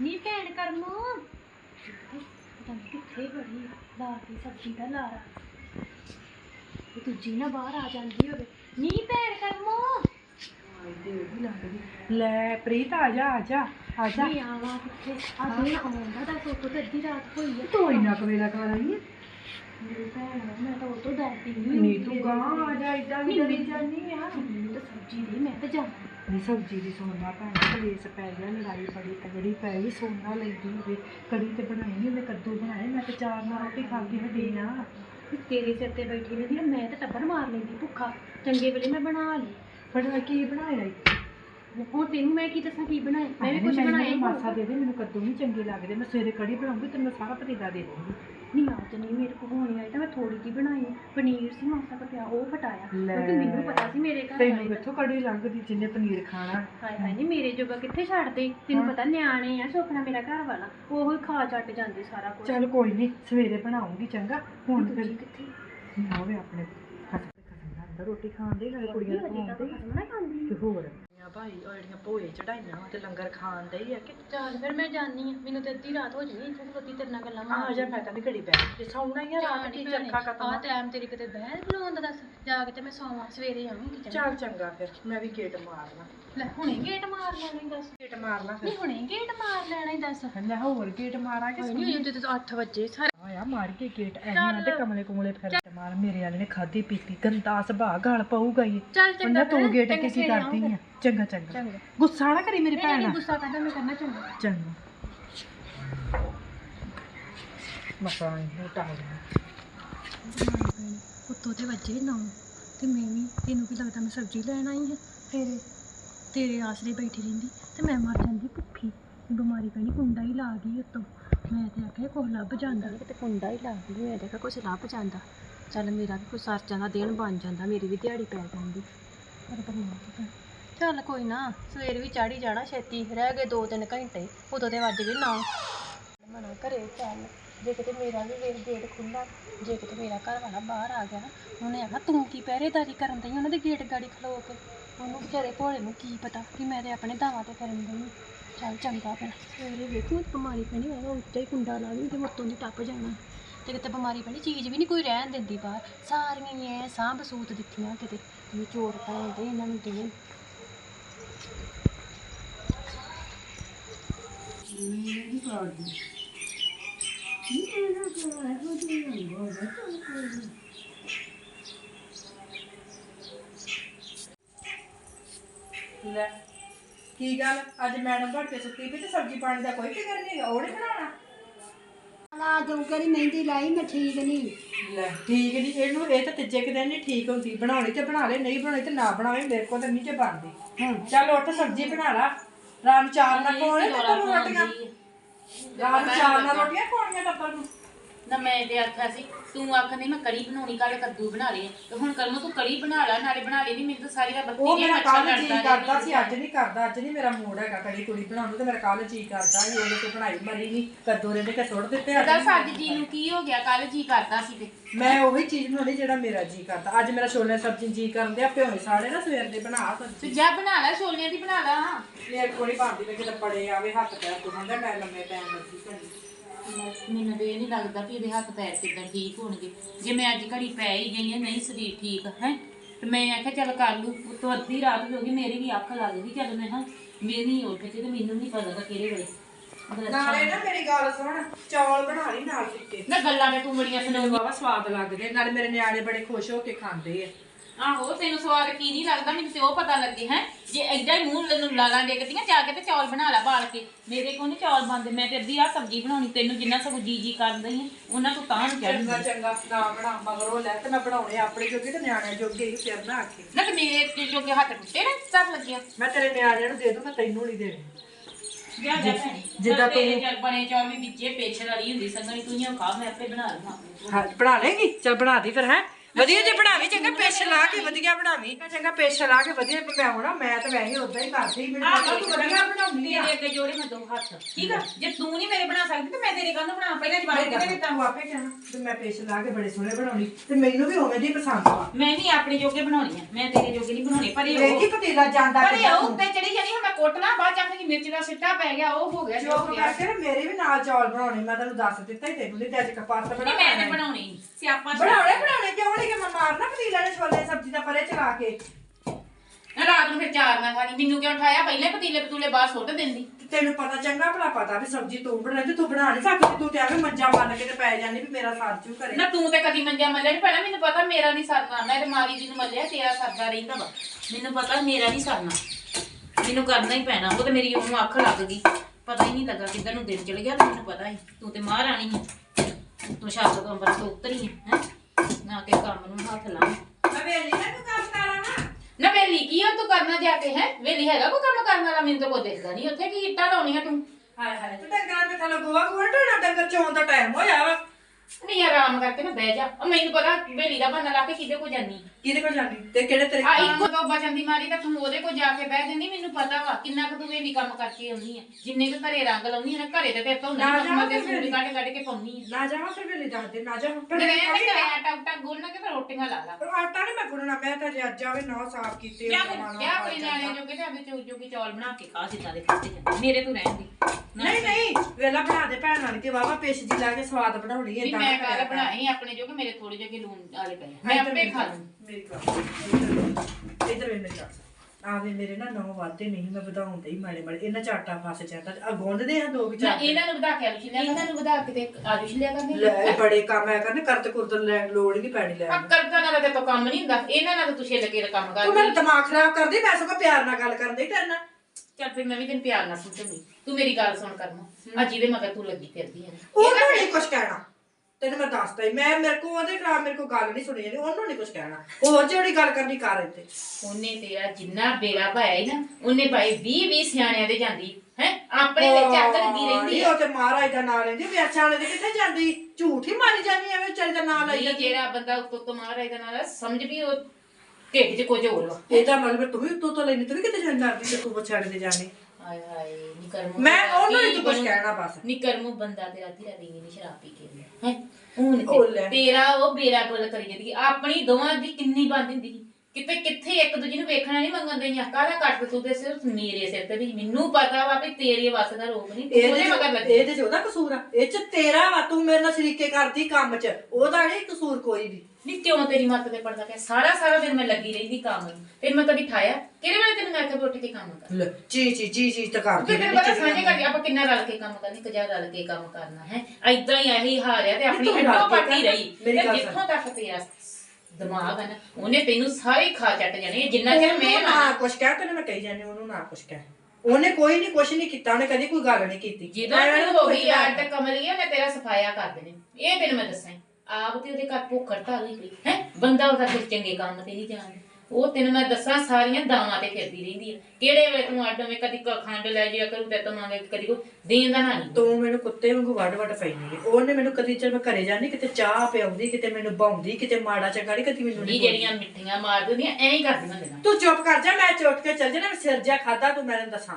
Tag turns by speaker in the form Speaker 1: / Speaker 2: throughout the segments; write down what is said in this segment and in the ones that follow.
Speaker 1: ਨੀ ਭੈਣ ਕਰਮੋ। ਪਤਾ ਨੀ ਕਿੱਥੇ ਬੜੀ ਲਾ ਕੇ ਸਬਜ਼ੀ ਦਾ ਲਾਰਾ। ਇਹ ਦੂਜੀ ਨਾ ਬਾਹਰ ਆ ਜਾਂਦੀ ਹੋਵੇ। ਨੀ ਭੈਣ ਕਰਮੋ।
Speaker 2: ਲੈ ਪ੍ਰੀਤ ਆ ਜਾ ਆ ਜਾ ਆ ਜਾ।
Speaker 1: ਨੀ ਆਵਾ ਕਿੱਥੇ? ਆ ਦਿਨ ਆਉਂਦਾ ਤਾਂ ਸੋਕੋ ਤੇ ਅੱਧੀ ਰਾਤ ਹੋਈ ਆ।
Speaker 2: ਤੂੰ ਇੰਨਾ ਕਵੇਲਾ ਕਰ ਆਈ ਹੈ
Speaker 1: ਮੇਰੀ ਭੈਣ ਆ, ਮੈਂ ਤਾਂ ਉਹ ਤੋਂ ਡਰਦੀ ਨਹੀਂ
Speaker 2: ਨੀ ਤੂੰ ਗਾਂ ਆ ਜਾ ਇਦਾਂ ਵੀ ਡਰੀ ਜਾਂਦੀ ਆ
Speaker 1: ਮੈਨੂੰ ਤਾਂ ਸਬਜ਼ੀ ਦੇ ਮੈਂ ਤਾਂ ਜਾਣਾ
Speaker 2: ਨੀ ਸਬਜ਼ੀ ਦੀ ਸੋਨਾ ਭੈਣ ਕਲੇਸ ਪੈ ਗਿਆ ਲੜਾਈ ਬੜੀ ਤਗੜੀ ਪੈ ਗਈ ਸੋਨਾ ਲੈਂਦੀ ਹੋਵੇ ਕੜੀ ਤੇ ਬਣਾਈ ਨਹੀਂ ਉਹਨੇ ਕੱਦੂ ਬਣਾਏ ਮੈਂ ਤੇ ਚਾਰ ਨਾਲ ਰੋਟੀ ਖਾ ਕੇ ਹਟੀ ਨਾ
Speaker 1: ਵੀ ਤੇਰੇ ਸਿਰ ਤੇ ਬੈਠੀ ਰਹਿੰਦੀ ਆ, ਮੈਂ ਤਾਂ ਟੱਬਰ ਮਾਰ ਲੈਂਦੀ ਭੁੱਖਾ ਚੰਗੇ ਵੇਲੇ ਮੈਂ ਬਣਾ ਲਈ
Speaker 2: ਬੜਾ ਕੀ ਬਣਾਇਆ ਈ?
Speaker 1: ਹੁਣ ਤੈਨੂੰ ਮੈਂ ਕੀ ਦੱਸਾਂ ਕੀ ਬਣਾਇਆ ਮੈਂ ਵੀ ਕੁਝ ਹੀ
Speaker 2: ਮਾਸਾ ਦੇ ਦੇ ਮੈਨੂੰ ਕੱਦੂ ਨਹੀਂ ਚੰਗੇ ਲੱਗਦੇ। ਮੈਂ ਸਵੇਰੇ ਕੜੀ ਬਣਾਉਂਗੀ ਤੈਨੂੰ ਮੈਂ ਸਾਰਾ ਪਤੀਲਾ ਦੇ ਦੂੰਗੀ
Speaker 1: ਨਹੀਂ ਅੱਜ ਨਹੀਂ ਮੇਰੇ ਕੋਲ ਹੋਣੀ ਆਈ ਤਾਂ ਮੈਂ ਥੋੜੀ ਜਿਹੀ ਬਣਾਈ। ਪਨੀਰ ਸੀ ਮਾਸਾ ਪਿਆ ਉਹ ਫਟਾਇਆ। ਕਿਉਂਕਿ ਮੈਨੂੰ ਪਤਾ ਸੀ ਮੇਰੇ ਘਰ
Speaker 2: ਤੈਨੂੰ। ਕਿੱਥੋਂ ਕੜੀ ਲੰਘਦੀ ਜਿੰਨੇ ਪਨੀਰ ਖਾਣਾ?
Speaker 1: ਹਾਏ ਹਾਏ ਨਹੀਂ ਮੇਰੇ ਜੋਗਾ ਕਿੱਥੇ ਛੱਡਦੇ ਤੈਨੂੰ ਪਤਾ ਨਿਆਣੇ ਆ ਸੁਪਨਾ ਮੇਰਾ ਘਰ ਵਾਲਾ ਉਹ ਹੀ ਖਾ ਚੱਟ ਜਾਂਦੇ ਸਾਰਾ ਕੁਝ
Speaker 2: ਚੱਲ ਕੋਈ ਨਹੀਂ ਸਵੇਰੇ ਬਣਾਉਂਗੀ ਚੰਗਾ। ਹੁਣ ਫਿਰ
Speaker 1: ਕਿੱਥੇ?
Speaker 2: ਆਵੇ ਆਪਣੇ ਖਸਮ ਖਸਮ ਨਾਲ ਰੋਟੀ ਖਾਣ ਦੇ ਨਾਲੇ ਕੁੜੀਆਂ ਨੂੰ
Speaker 1: ਨਾ
Speaker 2: ਤੇ ਹੋਰ? ਭਾਈ ਉਹ ਜਿਹੜੀਆਂ ਭੋਏ ਚੜਾਈਆਂ ਵਾ ਤੇ ਲੰਗਰ ਖਾਣ ਦੇ ਹੀ ਆ ਕਿ?
Speaker 1: ਚੱਲ ਫਿਰ ਮੈਂ ਜਾਣੀ ਆ ਮੈਨੂੰ ਤੇ ਅੱਧੀ ਰਾਤ ਹੋ ਜਣੀ ਇੱਥੇ ਖਲੋਤੀ ਤੇਰੇ ਨਾਲ ਗੱਲਾਂ
Speaker 2: ਆ ਜਾ ਮੈਂ ਨਹੀਂ ਘੜੀ ਬੈ ਜੇ। ਸੌਣਾ ਹੀ ਆ ਰਾਤ ਕੀ ਚਰਖਾ
Speaker 1: ਆ?
Speaker 2: ਖਤਮ
Speaker 1: ਟਾਈਮ ਤੇਰੀ ਕਿਤੇ ਬਹਿ ਬੁਲਾਉਣ ਦਾ ਦੱਸ। ਜਾ ਕੇ ਤੇ ਮੈਂ ਸੌਵਾਂ ਸਵੇਰੇ ਆਵਾਂਗੀ ਚੰਗਾ
Speaker 2: ਚੱਲ ਚੰਗਾ ਫਿਰ ਮੈਂ ਵੀ ਗੇਟ ਮਾਰਨਾ।
Speaker 1: ਲੈ ਹੁਣੇ ਗੇਟ ਮਾਰ ਲੈਣਾ ਈ ਦੱਸ।
Speaker 2: ਗੇਟ ਮਾਰਨਾ
Speaker 1: ਨਹੀਂ ਹੁਣੇ ਗੇਟ ਮਾਰ ਲੈਣਾ ਹੀ ਦੱਸ।
Speaker 2: ਫਿਰ ਲੈ ਹੋਰ ਗੇਟ ਮਾਰਾਂ ਕਿ
Speaker 1: ਨਹੀਂ ਤੇ 8 ਵਜੇ ਸਾਰੇ।
Speaker 2: ਆਇਆ ਮਾਰ ਕੇ ਗੇਟ ਐਵੇਂ ਤੇ ਕਮਲੇ ਕੁਮਲੇ ਫਿਰ ਮਾਰ ਮੇਰੇ ਵਾਲੇ ਨੇ ਖਾਦੀ ਪੀਤੀ ਗੰਦਾ ਸੁਭਾਅ ਗਾਲ ਪਊਗਾ ਹੀ।
Speaker 1: ਚੱਲ ਚੰਗਾ
Speaker 2: ਤੂੰ ਗੇਟ
Speaker 1: ਚੰਗਾ
Speaker 2: ਕੀ
Speaker 1: ਸਵੇਰੇ
Speaker 2: ਕਰਦੀ ਆ। ਚੰਗਾ ਚੰਗਾ। ਗੁੱਸਾ ਨਾ ਕਰੀ ਮੇਰੀ ਭੈਣ
Speaker 1: ਨਹੀਂ ਗੁੱਸਾ ਕਰਦਾ ਮੈਂ ਕਰਨਾ ਚੰਗਾ।
Speaker 2: ਚੰਗਾ। ਮਸਾਂ ਨੂੰ ਟਾਉਣਾ
Speaker 1: ਉੱਤੋਂ ਤੇ ਵੱਜੇ ਨਾ। ਤੇ ਮੈਂ ਵੀ ਤੈਨੂੰ ਕੀ ਲੱਗਦਾ ਮੈਂ ਸਬਜ਼ੀ ਲੈਣ ਆਈ ਹਾਂ? ਤੇਰੇ ਤੇਰੇ ਆਸਰੇ ਬੈਠੀ ਰਹਿੰਦੀ। ਤੇ ਮੈਂ ਮਰ ਜਾਂਦੀ ਭੁੱਖੀ। ਬਿਮਾਰੀ ਪੈਣੀ ਕੁੰਡਾ ਹੀ ਲਾ ਗਈ ਉੱਤੋਂ। ਮੈਂ ਤੇ ਆਖਿਆ ਕੁਛ ਲੱਭ ਜਾਂਦਾ। ਕਿਤੇ ਕੁੰਡਾ ਹੀ ਲਾ ਗਈ ਮੈਂ ਦੇਖਿਆ ਕੁਛ ਲੱਭ ਜਾਂਦਾ। ਚੱਲ ਮੇਰਾ ਵੀ ਕੋਈ ਸਰ ਜਾਂਦਾ ਦਿਨ ਬਣ ਜਾਂਦਾ ਮੇਰੀ ਵੀ ਦਿਹਾੜੀ ਪੈ ਜਾਂਦੀ। ਪਰ ਚੱਲ ਕੋਈ ਨਾ ਸਵੇਰ ਵੀ ਚਾੜੀ ਜਾਣਾ ਛੇਤੀ ਰਹਿ ਗਏ 2-3 ਘੰਟੇ ਉਦੋਂ ਤੇ ਵੱਜ ਗਏ ਨਾ। ਮਨਾ ਘਰੇ ਚੱਲ ਜੇ ਕਿਤੇ ਮੇਰਾ ਵੀ ਵੇਖ ਗੇਟ ਖੁੱਲਾ ਜੇ ਕਿਤੇ ਮੇਰਾ ਘਰ ਵਾਲਾ ਬਾਹਰ ਆ ਗਿਆ ਉਹਨੇ ਆਖਣਾ ਤੂੰ ਕੀ ਪਹਿਰੇਦਾਰੀ ਕਰਨ ਦਈ ਉਹਨਾਂ ਦੇ ਗੇਟ ਗਾੜੀ ਖਲੋ ਕੇ। ਉਹਨੂੰ ਵਿਚਾਰੇ ਭੋਲੇ ਨੂੰ ਕੀ ਪਤਾ ਕਿ ਮੈਂ ਤੇ ਆਪਣੇ ਦਾਵਾਂ ਤੇ ਕਰਨ ਦਈ ਚੱਲ ਚੰਗਾ ਫਿਰ। ਸਵੇਰੇ ਵੇਖੂ ਬਿਮਾਰੀ ਪੈਣੀ ਹੋਣਾ ਉੱਤੇ ਹੀ ਕੁੰਡਾ ਲਾ ਲਈ ਤੇ ਮੱਤੋਂ ਦੀ ਟੱਪ ਜਾਣਾ। ਤੇ ਕਿਤੇ ਬਿਮਾਰੀ ਪੈਣੀ ਚੀਜ਼ ਵੀ ਨਹੀਂ ਕੋਈ ਰਹਿਣ ਦਿੰਦੀ ਬਾਹਰ। ਸਾਰੀਆਂ ਹੀ ਐ ਸਾਂਭ ਸੂਤ ਦਿੱਤੀਆਂ ਕਿਤੇ। ਵੀ ਚੋਰ ਪਾਉਂਦੇ ਇਹਨਾਂ ਨੂੰ ਦੇਣ।
Speaker 2: ਲੈ। ਕੀ ਗੱਲ? ਅੱਜ ਮੈਡਮ ਘੜ ਕੇ ਸੁੱਤੀ ਪਈ ਤੇ ਸਬਜ਼ੀ ਪਾਣੀ ਦਾ ਕੋਈ ਫਿਕਰ ਨਹੀਂ ਹੈਗਾ ਉਹਨੇ ਬਣਾਉਣਾ?
Speaker 3: ਨਾ ਤੂੰ ਕਿਹੜੀ ਮਹਿੰਦੀ ਲਾਈ ਮੈਂ ਠੀਕ ਨਹੀਂ।
Speaker 2: ਲੈ ਠੀਕ ਨਹੀਂ ਇਹਨੂੰ ਇਹ ਤਾਂ ਤੀਜੇ ਕੁ ਦਿਨ ਨਹੀਂ ਠੀਕ ਹੁੰਦੀ ਬਣਾਉਣੀ ਤੇ ਬਣਾ ਲੈ ਨਹੀਂ ਬਣਾਉਣੀ ਤੇ ਨਾ ਬਣਾਵੇ ਮੇਰੇ ਕੋਲ ਤਾਂ ਨਹੀਂ ਜੇ ਬਣਦੀ। ਚੱਲ ਉੱਠ ਸਬਜ਼ੀ ਬਣਾ ਲਾ। ਰਾਮ ਚਾਰ ਨਾਲ ਕੋਣੇ ਤੇ ਤੈਨੂੰ ਰੋਟੀਆਂ? ਰਾਮ ਚਾਰ ਨਾਲ ਰੋਟੀਆਂ ਖਾਣੀਆਂ ਟੱਬਰ ਨੂੰ?
Speaker 4: ਨਾ ਮੈਂ ਤੇ ਆਖਿਆ ਸੀ ਤੂੰ ਆਖਣੀ ਮੈਂ ਕੜੀ ਬਣਾਉਣੀ ਕੱਲ ਕੱਦੂ ਬਣਾ ਲਏ ਤੇ ਹੁਣ ਕੱਲ ਨੂੰ ਤੂੰ ਕੜੀ ਬਣਾ ਲੈ ਨਾਲੇ ਬਣਾ ਲਈ ਨਹੀਂ ਮੈਨੂੰ ਤਾਂ ਸਾਰੀ ਦਾ ਬੱਤੀ
Speaker 2: ਉਹ ਮੇਰਾ ਕੱਲ ਜੀ ਕਰਦਾ ਸੀ। ਅੱਜ ਨਹੀਂ ਕਰਦਾ ਅੱਜ ਨਹੀਂ ਮੇਰਾ ਮੂਡ ਹੈਗਾ ਕੜੀ ਕੁੜੀ ਬਣਾਉਣ ਨੂੰ ਤੇ ਮੇਰਾ ਕੱਲ ਜੀ ਕਰਦਾ ਇਹ ਉਹਨੇ ਤੇ ਬਣਾਈ ਮਰੀ ਨਹੀਂ ਕੱਦੂ ਦੇ ਕੇ ਸੁੱਟ ਦਿੱਤੇ ਅੱਜ
Speaker 4: ਦੱਸ ਅੱਜ ਜੀ ਨੂੰ ਕੀ ਹੋ ਗਿਆ ਕੱਲ ਜੀ ਕਰਦਾ ਸੀ ਤੇ।
Speaker 2: ਮੈਂ ਉਹੀ ਚੀਜ਼ ਬਣਾਉਣੀ ਜਿਹੜਾ ਮੇਰਾ ਜੀ ਕਰਦਾ ਅੱਜ ਮੇਰਾ ਛੋਲੇ ਸਬਜ਼ੀ ਜੀ ਕਰਨ ਆ ਭਿਓਏ ਸਾੜੇ ਨਾ ਸਵੇਰ ਦੇ ਬਣਾ
Speaker 4: ਤੂੰ
Speaker 2: ਸਬਜ਼ੀ
Speaker 4: ਜਾ ਬਣਾ ਲੈ ਛੋਲਿਆਂ ਦੀ ਬਣਾ ਲਾ।
Speaker 2: ਮੇਰੇ ਕੋਲ ਹੀ ਬਣਦੀ ਮੈਂ ਕਿਤੇ ਪੜੇ ਆਵੇ ਹੱਥ ਪੈਰ ਦੁਖਾਂਦਾ ਮੈਂ ਲੰਮੇ ਟਾਈਮ ਲੱਗੀ ਘੜੀ।
Speaker 4: ਮੈਨੂੰ ਤੇ ਇਹ ਨਹੀਂ ਲੱਗਦਾ ਕਿ ਇਹਦੇ ਹੱਥ ਪੈਰ ਕਿੱਦਾਂ ਠੀਕ ਹੋਣਗੇ। ਜੇ ਮੈਂ ਅੱਜ ਘੜੀ ਪੈ ਹੀ ਗਈ ਹਾਂ ਨਹੀਂ ਸਰੀਰ ਠੀਕ ਹੈ। ਤੇ ਮੈਂ ਆਖਿਆ ਚੱਲ ਕਰ ਲੂ ਉਤੋਂ ਅੱਧੀ ਰਾਤ ਹੋ ਗਈ ਮੇਰੀ ਵੀ ਅੱਖ ਲੱਗ ਗਈ ਚੱਲ ਮੈਂ ਹਾਂ ਮੇਰੀ ਉੱਠ ਕੇ ਤੇ ਮੈਨੂੰ ਨਹੀਂ ਪਤਾ ਕਿਹੜੇ ਵੇਲੇ।
Speaker 2: ਨਾਲੇ ਨਾ ਮੇਰੀ ਗੱਲ ਸੁਣ ਚੌਲ ਬਣਾ ਲਈ ਨਾਲ ਫਿੱਕੇ
Speaker 4: ਨਾ ਗੱਲਾਂ ਤੇ ਤੂੰ ਬੜੀਆਂ ਸੁਣਾਉਂਦੀ।
Speaker 2: ਬਾਬਾ ਸਵਾਦ ਲੱਗਦੇ ਨਾਲੇ ਮੇਰੇ ਨਿਆਣੇ ਬੜੇ ਖੁਸ਼ ਹੋ ਕੇ ਖਾਂਦੇ ਆ।
Speaker 4: ਆਹੋ ਤੈਨੂੰ ਸਵਾਦ ਕੀ ਨਹੀਂ ਲੱਗਦਾ ਮੈਨੂੰ ਤੇ ਉਹ ਪਤਾ ਲੱਗੇ ਹੈ। ਜੇ ਐਡਾ ਹੀ ਮੂੰਹ ਨੂੰ ਲਾਲਾਂ ਡੇਗਦੀਆਂ ਜਾ ਕੇ ਤੇ ਚੌਲ ਬਣਾ ਲੈ ਬਾਲ ਕੇ। ਮੇਰੇ ਕੋਲ ਨਹੀਂ ਚੌਲ ਬਣਦੇ ਮੈਂ ਤੇ ਅੱਧੀ ਆ ਸਬਜ਼ੀ ਬਣਾਉਣੀ ਤੈਨੂੰ ਜਿੰਨਾ ਸਭ ਜੀ ਜੀ ਕਰਦਾ ਹੀ ਉਹਨਾਂ ਤੋਂ ਤਾਂ ਨੂੰ
Speaker 2: ਚੰਗਾ ਚੰਗਾ ਨਾ ਬਣਾ ਮਗਰੋਂ ਲੈ ਤੇ ਮੈਂ ਬਣਾਉਣੇ ਆਪਣੇ ਜੋਗੇ ਤੇ ਨਿਆਣਿਆਂ ਜੋਗੇ ਹੀ ਫਿਰ ਨਾ ਆਖੇ।
Speaker 4: ਨਾ ਤੇ ਮੇਰੇ ਤੇ ਜੋ ਕਿ ਹੱਥ ਟੁੱਟੇ ਨਾ ਸਭ ਲੱਗਿਆ
Speaker 2: ਮੈਂ ਤੇਰੇ ਨਿਆਣਿਆਂ ਨੂੰ ਦੇ ਦੂੰ ਮੈਂ ਤੈਨੂੰ ਨਹੀਂ ਦੇਣੇ।
Speaker 4: ਜਾ ਜਾ ਭੈਣੇ।
Speaker 2: ਜਿੱਦਾਂ
Speaker 4: ਤੇਰੇ
Speaker 2: ਤੂੰ-
Speaker 4: ਚੱਲ ਬਣੇ ਚੌਲ ਵੀ ਵਿੱਚੇ ਪੇਛਲ ਵਾਲੀ ਹੁੰਦੀ ਸੰਗਣੀ ਤੂੰ ਹੀ ਖਾ ਮੈਂ ਆਪੇ ਬਣਾ ਲਵਾਂ।
Speaker 2: ਹਾਂ ਬਣਾ ਲੇਗੀ ਚਲ ਬਣਾ ਦੀ ਫਿਰ ਹੈ। ਵਧੀਆ ਜੇ ਬਣਾਵੀ ਚੰਗਾ ਪੇਸ਼ ਲਾ ਕੇ ਵਧੀਆ ਬਣਾਵੀ। ਚੰਗਾ ਪੇਸ਼ ਲਾ ਕੇ ਵਧੀਆ ਮੈਂ ਹੋਣਾ ਮੈਂ ਤਾਂ ਵੈਸੇ ਉਦਾਂ ਹੀ ਕਰਦੀ ਮੈਨੂੰ ਪਤਾ ਤੂੰ ਵਧੀਆ ਬਣਾਉਂਦੀ ਆ।
Speaker 4: ਤੇਰੇ ਅੱਗੇ ਜੋੜੇ ਮੈਂ ਦੋ ਹੱਥ। ਠੀਕ ਆ ਜੇ ਤੂੰ ਨਹੀਂ ਮੇਰੇ ਬਣਾ ਸਕਦੀ ਤੇ ਮੈਂ ਤੇਰੇ ਕੰਨ ਬਣਾ ਪਹਿਲਾਂ ਜਵਾਬ
Speaker 2: ਮੈਂ ਕਿਹਾ ਤਾਂ ਆਪੇ ਕਹਿਣਾ ਤੇ ਮੈਂ ਪੇਸ਼ ਲਾ ਕੇ ਬੜੇ ਸੋਹਣੇ ਬਣਾਉਣੀ ਤੇ ਮੈਨੂੰ ਵੀ ਉਵੇਂ ਦੀ ਪਸੰਦ ਆ।
Speaker 4: ਮੈਂ ਵੀ ਆਪਣੇ ਜੋਗੇ ਬਣਾਉਣੀ ਆ ਮੈਂ ਤੇਰੇ ਜੋਗੇ ਨਹੀਂ ਬਣਾਉਣੇ ਪਰ ਇਹ
Speaker 2: ਵੇਖੀ ਪਤੀਲਾ ਜਾਂਦਾ
Speaker 4: ਪਰ ਇਹ ਉਹ ਉੱਤੇ ਚੜੀ ਜਾਂਦੀ ਹੁਣ ਮੈਂ ਕੁੱਟਣਾ ਬਾਅਦ ਚ ਆਖੇਗੀ ਮਿਰਚ ਦਾ ਸਿੱਟਾ ਪੈ ਗਿਆ ਉਹ ਹੋ ਗਿਆ ਜੋ
Speaker 2: ਕਰਕੇ ਮੇਰੇ ਵੀ ਨਾਲ ਚੌਲ ਬਣਾਉਣੇ ਮੈਂ ਤੈਨੂੰ ਦੱਸ ਦਿੱਤਾ ਹੀ ਤੈਨੂੰ ਨਹੀਂ ਤੇ ਅੱਜ ਕਪਾਸ
Speaker 4: ਨਹੀਂ
Speaker 2: ਬਣਾ
Speaker 4: ਮੈਂ ਤੇ ਬਣਾਉਣੀ। ਸਿਆਪਾ।
Speaker 2: ਬਣਾਉਣੇ ਬਣਾਉਣੇ ਕਿਉਂ ਕਿ ਮੈਂ ਮਾਰਨਾ? ਪਤੀਲੇ ਨੇ ਛੋਲੇ ਸਬਜ਼ੀ ਦਾ ਪਰੇ ਚਲਾ ਕੇ।
Speaker 4: ਰਾਤ ਨੂੰ ਫਿਰ ਚਾਰ ਨਾ ਖਾਣੀ। ਮੈਨੂੰ ਕਿਉਂ ਉਠਾਇਆ? ਪਹਿਲੇ ਪਤੀਲੇ ਪਤੂਲੇ ਬਾਹਰ ਸੁੱਟ ਦਿੰਦੀ।
Speaker 2: ਤੈਨੂੰ ਪਤਾ ਚੰਗਾ ਭਲਾ ਪਤਾ ਵੀ ਸਬਜ਼ੀ ਤੂੰ ਬਣਾਈ ਤੇ ਤੂੰ ਬਣਾ ਨਹੀਂ ਸਕਦੀ ਤੂੰ ਤੇ ਐਵੇਂ ਮੰਜਾ ਬੰਨ ਕੇ ਤੇ ਪੈ ਜਾਂਦੀ ਵੀ ਮੇਰਾ ਸਾਥ ਚੂ ਕਰੇ।
Speaker 4: ਨਾ ਤੂੰ ਤੇ ਕਦੀ ਮੰਜਾ ਮੱਲਿਆ ਨਹੀਂ ਪੈਣਾ ਮੈਨੂੰ ਪਤਾ ਮੇਰਾ ਨਹੀਂ ਸਰਨਾ। ਮੈਂ ਤੇ ਮਾਰੀ ਜੀ ਨੂੰ ਮੱਲਿਆ ਤੇਰਾ ਸਰਦਾ ਰਹਿੰਦਾ ਵਾ। ਮੈਨੂੰ ਪਤਾ ਮੇਰਾ ਨਹੀਂ ਸਰਨਾ। ਮੈਨੂੰ ਕਰਨਾ ਹੀ ਪੈਣਾ। ਉਹ ਤੇ ਮੇਰੀ ਉਹਨੂੰ ਅੱਖ ਲੱਗ ਗਈ। ਪਤਾ ਹੀ ਨਹੀਂ ਲੱਗਾ ਕਿੱਧਰ ਨੂੰ ਦਿਨ ਚਲ ਗਿਆ ਮੈਨੂੰ ਪਤਾ ਹੀ ਤੂੰ ਤੇ ਮਹਾਰਾਣੀ ਹੈ ਤੂੰ ਤੋਂ ਅੰਬਰ ਤੋਂ ਉਤਰੀ ਹੈ ਹੈਂ? ਨਾ ਕਿ ਕੰਮ ਨੂੰ ਹੱਥ ਲਾ।
Speaker 2: ਮੈਂ ਨਾ ਤੂੰ ਕੰਮ ਕਰਾਂ ਨਾ
Speaker 4: ਨਾ ਵੇਲੀ ਕੀ ਆ, ਤੂੰ ਕਰਨਾ ਜਾ ਕੇ ਹੈ? ਵੇਲੀ ਹੈਗਾ ਕੋਈ ਕੰਮ ਕਰਨ ਵਾਲਾ? ਮੈਨੂੰ ਤਾਂ ਕੋਈ ਦਿਖਦਾ ਨਹੀਂ ਉੱਥੇ ਕੀ ਇੱਟਾਂ ਲਾਉਣੀਆਂ ਤੂੰ?
Speaker 2: ਹਾਏ ਹਾਏ, ਤੂੰ ਡੰਗਰਾਂ ਤੇ ਥੱਲੇ ਗੋਆ ਗੋਆ ਢੋਣਾ ਡੰਗਰ ਚੋਣ ਦਾ ਟਾਈਮ ਹੋਇਆ ਵਾ।
Speaker 4: ਨਹੀਂ ਆਰਾਮ ਕਰਕੇ ਨਾ ਬਹਿ ਜਾ। ਉਹ ਮੈਨੂੰ ਪਤਾ ਵੇਲੀ ਦਾ ਬੰਦਾ ਲਾ ਕੇ ਕਿਹਦੇ ਕੋ ਜਾਨੀ
Speaker 2: ਕਿਹਦੇ ਕੋਲ ਜਾਂਦੀ? ਤੇ ਕਿਹੜੇ
Speaker 4: ਆ ਇੱਕੋ ਦੋ ਬਚਨ ਦੀ ਮਾਰੀ ਤਾਂ ਤੂੰ ਉਹਦੇ ਕੋ ਜਾ ਕੇ ਬਹਿ ਜਾਂਦੀ ਮੈਨੂੰ ਪਤਾ ਵਾ ਕਿੰਨਾ ਕੁ ਤੂੰ ਵੇਲੀ ਕੰਮ ਕਰਕੇ ਆਉਣੀ ਆ। ਜਿੰਨੇ ਕੁ ਘਰੇ ਰੰਗ ਲਾਉਣੀ ਆ ਨਾ ਘਰੇ ਤੇ ਤੇਰੇ ਤੋਂ
Speaker 2: ਨਾ ਜਾਵਾਂ
Speaker 4: ਦੇ
Speaker 2: ਫਿਰ
Speaker 4: ਸੂਟ ਕੱਢ ਕੱਢ ਕੇ ਪਾਉਣੀ ਆ।
Speaker 2: ਨਾ ਜਾਵਾਂ ਫਿਰ ਵੇਲੇ ਦੱਸ ਦੇ ਨਾ ਜਾਵਾਂ। ਫਿਰ
Speaker 4: ਤੇ
Speaker 2: ਮੈਂ
Speaker 4: ਤੇ ਘਰੇ ਆਟਾ ਉਟਾ ਗੁੰਨ ਕੇ ਤੇ ਰੋਟੀਆਂ ਲਾ ਲਾ।
Speaker 2: ਪਰ ਆਟਾ ਨਹੀਂ ਮੈਂ ਗੁੰਨਣਾ ਮੈਂ ਤਾਂ ਅੱਜ ਆਵੇ ਨਾ ਸਾਫ਼ ਕੀਤੇ
Speaker 4: ਕਿਆ
Speaker 2: ਸਮਾਨ
Speaker 4: ਕਿਆ
Speaker 2: ਨਾਲ
Speaker 4: ਕੋਈ ਨਿਆਣੇ ਜੋਗੇ ਤੇ ਆਪਦੇ ਚੋ ਜੋਗੇ ਚੌਲ ਬਣਾ ਕੇ ਖਾ ਜਿੱਦਾਂ ਦੇ ਖਾਤੇ ਜਾਂਦੇ। ਮੇਰੇ ਤੋਂ ਰਹਿਣ ਦੀ। ਨਾ
Speaker 2: ਨਹੀਂ ਨਹੀਂ ਵੇਲਾ ਬਣਾ ਦੇ ਭੈਣ ਵਾਲੀ ਤੇ ਵਾਵਾ ਪੇਸ਼ ਜੀ ਲਾ ਕੇ ਸਵਾਦ ਬਣਾਉਣੀ ਏਦਾਂ
Speaker 4: ਮੈਂ
Speaker 2: ਨਾ
Speaker 4: ਕੱਲ। ਬਣਾਏ ਆਪਣੇ ਜੋਗੇ ਮੇਰੇ ਥੋੜੇ ਜਿਹੇ ਲੂਣ ਵਾਲੇ ਪਏ ਆ। ਮੈਂ ਆਪੇ ਖਾ ਲੂੰ।
Speaker 2: ਮੇਰੀ ਗੱਲ ਇੱਧਰ ਵੇ ਮੇਰੀ ਗੱਲ ਆਵੇ ਮੇਰੇ ਨਾ ਨੌ ਵਾਧੇ ਨਹੀਂ ਮੈਂ ਵਧਾਉਂਦੇ ਹੀ ਮਾੜੇ ਮਾੜੇ। ਇਹਨਾਂ ਚ ਆਟਾ ਫਸ ਜਾਂਦਾ ਆ ਗੁੰਨਦੇ ਆ ਦੋ ਕੁ
Speaker 4: ਨਾ ਇਹਨਾਂ ਨੂੰ ਵਧਾ ਕੇ ਆਲੂ ਛਿਲਿਆ ਇਹਨਾਂ ਨੂੰ ਵਧਾ ਕੇ ਤੇ ਆਲੂ ਛਿਲਿਆ ਕਰਨੇ
Speaker 2: ਲੈ ਬੜੇ ਕੰਮ ਆ ਕਰਨੇ ਕਰਤ ਕੁਰਤ ਲੈ ਲੋੜ ਹੀ ਨਹੀਂ ਪੈਣੀ ਲੈ
Speaker 4: ਆ ਕਰਦਾ ਨਾਲ ਤੇ ਤੋਂ ਕੰਮ ਨਹੀਂ ਹੁੰਦਾ। ਇਹਨਾਂ ਨਾਲ ਤਾਂ ਤੂੰ ਛਿੱਲ ਕੇ ਕੰਮ ਕਰ
Speaker 2: ਤੂੰ ਮੇਰਾ ਦਿਮਾਗ ਖਰਾਬ ਕਰਦੀ ਮੈਂ ਸਗੋਂ ਪਿਆਰ ਨਾਲ ਗੱਲ ਕਰਨ ਦੀ ਤੇਰੇ ਨਾਲ।
Speaker 4: ਚੱਲ ਫਿਰ ਮੈਂ ਵੀ ਤੈਨੂੰ ਪਿਆਰ ਨਾਲ ਸਮਝੂੰਗੀ ਤੂੰ ਮੇਰੀ ਗੱਲ ਸੁਣ ਕਰਨਾ ਆ ਜਿਹਦੇ ਮਗਰ ਤੂੰ ਲੱਗੀ ਫਿਰਦੀ ਹੈ
Speaker 2: ਉਹਨੂੰ ਨਹੀਂ ਕੁਝ ਕਹਿਣਾ। ਤੈਨੂੰ ਮੈਂ ਦੱਸਦਾ ਹੀ ਮੈਂ ਮੇਰੇ ਕੋ ਉਹਦੇ ਖਿਲਾਫ ਮੇਰੇ ਕੋ ਗੱਲ ਨਹੀਂ ਸੁਣੀ ਜਾਂਦੀ ਉਹਨੂੰ ਨਹੀਂ ਕੁਝ ਕਹਿਣਾ। ਹੋਰ ਜਿਹੜੀ ਗੱਲ ਕਰਨੀ ਕਰ ਇੱਥੇ।
Speaker 4: ਉਹਨੇ ਤੇਰਾ ਜਿੰਨਾ ਬੇੜਾ ਪਾਇਆ ਹੀ ਨਾ ਉਹਨੇ ਭਾਈ 20 20 ਸਿਆਣਿਆਂ ਦੇ ਜਾਂਦੀ ਹੈ? ਆਪਣੇ ਵਿੱਚ ਅੱਗ ਲੱਗੀ ਰਹਿੰਦੀ ਹੈ
Speaker 2: ਉਹ ਤੇ ਮਹਾਰਾਜ ਦਾ ਨਾਮ ਲੈਂਦੀ ਵਿਆਚਾਂ ਵਾਲੇ ਦੇ ਕਿੱਥੇ ਜਾਂਦੀ? ਝੂਠ ਹੀ ਮਾਰੀ ਜਾਂਦੀ ਐਵੇਂ ਵਿਚਾਰੀ ਦਾ ਲਈ
Speaker 4: ਨਹੀਂ
Speaker 2: ਜਾਂਦੀ
Speaker 4: ਜਿਹੜਾ ਬੰਦਾ ਉੱਤੋਂ ਤੋਂ ਮਹਾਰਾਜ ਦਾ ਨਾਲ ਸਮਝ ਵੀ ਉਹ ਢਿੱਡ 'ਚ ਕੁਝ ਹੋਰ ਵਾ।
Speaker 2: ਇਹਦਾ ਮਤਲਬ ਤੂੰ ਵੀ ਉੱਤੋਂ ਤੋਂ ਲੈਣੀ ਤੂੰ ਵੀ ਕਿਤੇ ਜਾਂਦੀ ਤੇ ਤੂੰ ਛੱਡ ਦੇ ਜਾਣੀ।
Speaker 4: ਹਾਏ ਹਾਏ ਨਿਕਰਮੂ
Speaker 2: ਮੈਂ ਉਹਨੂੰ ਨਹੀਂ ਤੂੰ ਕੁਝ ਕਹਿਣਾ ਬਸ।
Speaker 4: ਨਿਕਰਮੂ ਬੰਦਾ ਤੇਰਾ ਧੀਰਾ ਦੀ ਨਹੀਂ ਸ਼ਰਾਬ ਪੀ ਕੇ ਹੈ? ਹੁਣ ਤੇਰਾ ਉਹ ਬੇੜਾ ਗੁੱਲ ਕਰੀ ਜਾਂਦੀ ਆਪਣੀ ਦੋਵਾਂ ਦੀ ਕਿੰਨੀ ਬੰਦ ਹੁੰਦੀ ਸੀ? ਕਿਤੇ ਕਿੱਥੇ ਇੱਕ ਦੂਜੇ ਨੂੰ ਵੇਖਣਾ ਨਹੀਂ ਮੰਗਣ ਦੇਈਆਂ? ਕਾਹਦਾ ਕੱਟ ਤੂੰ ਤੇ ਸਿਰਫ ਮੇਰੇ ਸਿਰ ਤੇ ਵੀ। ਮੈਨੂੰ ਪਤਾ ਵਾ ਵੀ ਤੇਰੀ ਵਸ ਦਾ ਰੋਗ ਨਹੀਂ ਤੂੰ ਉਹਦੇ ਮਗਰ ਲੱਗੀ।
Speaker 2: ਇਹਦੇ ਚ ਉਹਦਾ ਕਸੂਰ ਆ। ਇਹ ਚ ਤੇਰਾ ਵਾ ਤੂੰ ਮੇਰੇ ਨਾਲ ਸ਼ਰੀਕੇ ਕਰਦੀ ਕੰਮ ਚ। ਉਹਦਾ ਨਹੀਂ ਕਸੂਰ ਕੋਈ ਵੀ।
Speaker 4: ਨਹੀਂ ਕਿਉਂ ਤੇਰੀ ਮੱਤ ਤੇ ਪੜਦਾ ਪਿਆ? ਸਾਰਾ ਸਾਰਾ ਦਿਨ ਮੈਂ ਲੱਗੀ ਰਹਿੰਦੀ ਕੰਮ ਨੂੰ ਤੈਨੂੰ ਮੈਂ ਕਦੀ ਠਾਇਆ? ਕਿਹੜੇ ਵੇਲੇ ਤੈਨੂੰ ਮੈਂ ਆਖਿਆ ਵੀ ਉੱਠ ਕੇ ਕੰਮ ਕਰ?
Speaker 2: ਲੈ ਜੀ ਜੀ ਜੀ ਤਾਂ ਕਰਦੀ
Speaker 4: ਤੇ ਤੈਨੂੰ ਪਤਾ ਸਾਂਝੇ ਕਰਕੇ ਆਪਾਂ ਕਿੰਨਾ ਰਲ ਕੇ ਕੰਮ ਕਰਨੀ ਕਜਾ ਰਲ ਕੇ ਕੰਮ ਕਰਨਾ ਹੈ? ਐਦਾਂ ਹੀ ਇਹੀ ਹਾਲ ਆ ਤੇ ਆਪਣੀ ਹੱਡੋ
Speaker 2: ਕੇ
Speaker 4: ਪੱਟੀ। ਰਹੀ। ਤੇ ਜਿੱਥੋਂ ਤੱਕ ਤੇਰਾ। ਦਿਮਾਗ ਹੈ ਨਾ ਉਹਨੇ ਤੈਨੂੰ ਸਾਰੇ ਖਾ ਚੱਟ ਜਾਣੇ ਆ, ਜਿੰਨਾ ਚਿਰ ਮੈਂ
Speaker 2: ਉਹਨੂੰ ਨਾ ਕੁਛ ਕਹਿ ਤੈਨੂੰ ਮੈਂ ਕਹੀ ਜਾਂਦੀ ਉਹਨੂੰ ਨਾ ਕੁਛ ਕਹਿ। ਉਹਨੇ ਕੋਈ ਨਹੀਂ ਕੁਛ ਨਹੀਂ ਕੀਤਾ ਉਹਨੇ ਕਦੀ ਕੋਈ ਗੱਲ ਨਹੀਂ ਕੀਤੀ।
Speaker 4: ਜਦੋਂ
Speaker 2: ਐਵੇਂ
Speaker 4: ਤੂੰ ਹੋ ਗਈ ਯਾਰ ਤੇ ਕਮਲੀਆ ਨੇ ਤੇਰਾ ਸਫਾਇਆ ਕਰ ਦੇਣੇ ਇਹ ਤੈਨੂੰ ਮੈਂ ਦੱਸਾਂ। ਆਪ ਤੇ ਉਹਦੇ ਘਰ ਭੁੱਖ ਹੋਈ। ਪਈ ਹੈ? ਬੰਦਾ ਉਹਦਾ ਫਿਰ ਚੰਗੇ ਕੰਮ ਤੇ ਨਹੀਂ ਜਾਂਦਾ ਉਹ ਤੈਨੂੰ ਮੈਂ ਦੱਸਾਂ ਸਾਰੀਆਂ ਦਾਵਾਂ ਤੇ ਫਿਰਦੀ ਰਹਿੰਦੀ ਹੈ ਕਿਹੜੇ ਵੇਲੇ ਤੂੰ ਅੱਡ ਵਿੱਚ ਕਦੀ ਕ- ਖੰਡ ਲੈ ਜਿਆ ਕਰੂ ਤੇ ਤੂੰ ਮੰਗੇ ਕਦੀ ਕੋ ਦੇਣ ਦਾ ਨਾ ਨਹੀਂ।
Speaker 2: ਤੂੰ ਮੈਨੂੰ ਕੁੱਤੇ ਵਾਂਗੂ ਵੱਡ ਵੱਡ ਪੈਣੀ ਹੈ ਉਹਨੇ ਮੈਨੂੰ ਕਦੀ ਚਲ ਮੈਂ ਘਰੇ ਜਾਂਦੀ ਕਿਤੇ ਚਾਹ ਪਿਆਉਂਦੀ ਕਿਤੇ ਮੈਨੂੰ ਬਾਉਂਦੀ ਕਿਤੇ ਮਾੜਾ ਚੰਗਾ ਨਹੀਂ ਕਦੀ ਮੈਨੂੰ ਨਹੀਂ
Speaker 4: ਜਿਹੜੀਆਂ ਮਿੱਠੀਆਂ ਮਾਰ ਦਿੰਦੀਆਂ ਐਂ ਹੀ ਕਰਦੀਆਂ ਹੁੰਦੀਆਂ
Speaker 2: ਤੂੰ ਚੁੱਪ ਕਰ ਜਾ ਮੈਂ ਚੁੱਟ ਕੇ ਚੱਲ ਜਾਣਾ ਸਿਰ ਜਿਆ ਖਾਦਾ ਤੂੰ ਮੈਨੂੰ ਦੱਸਾਂ।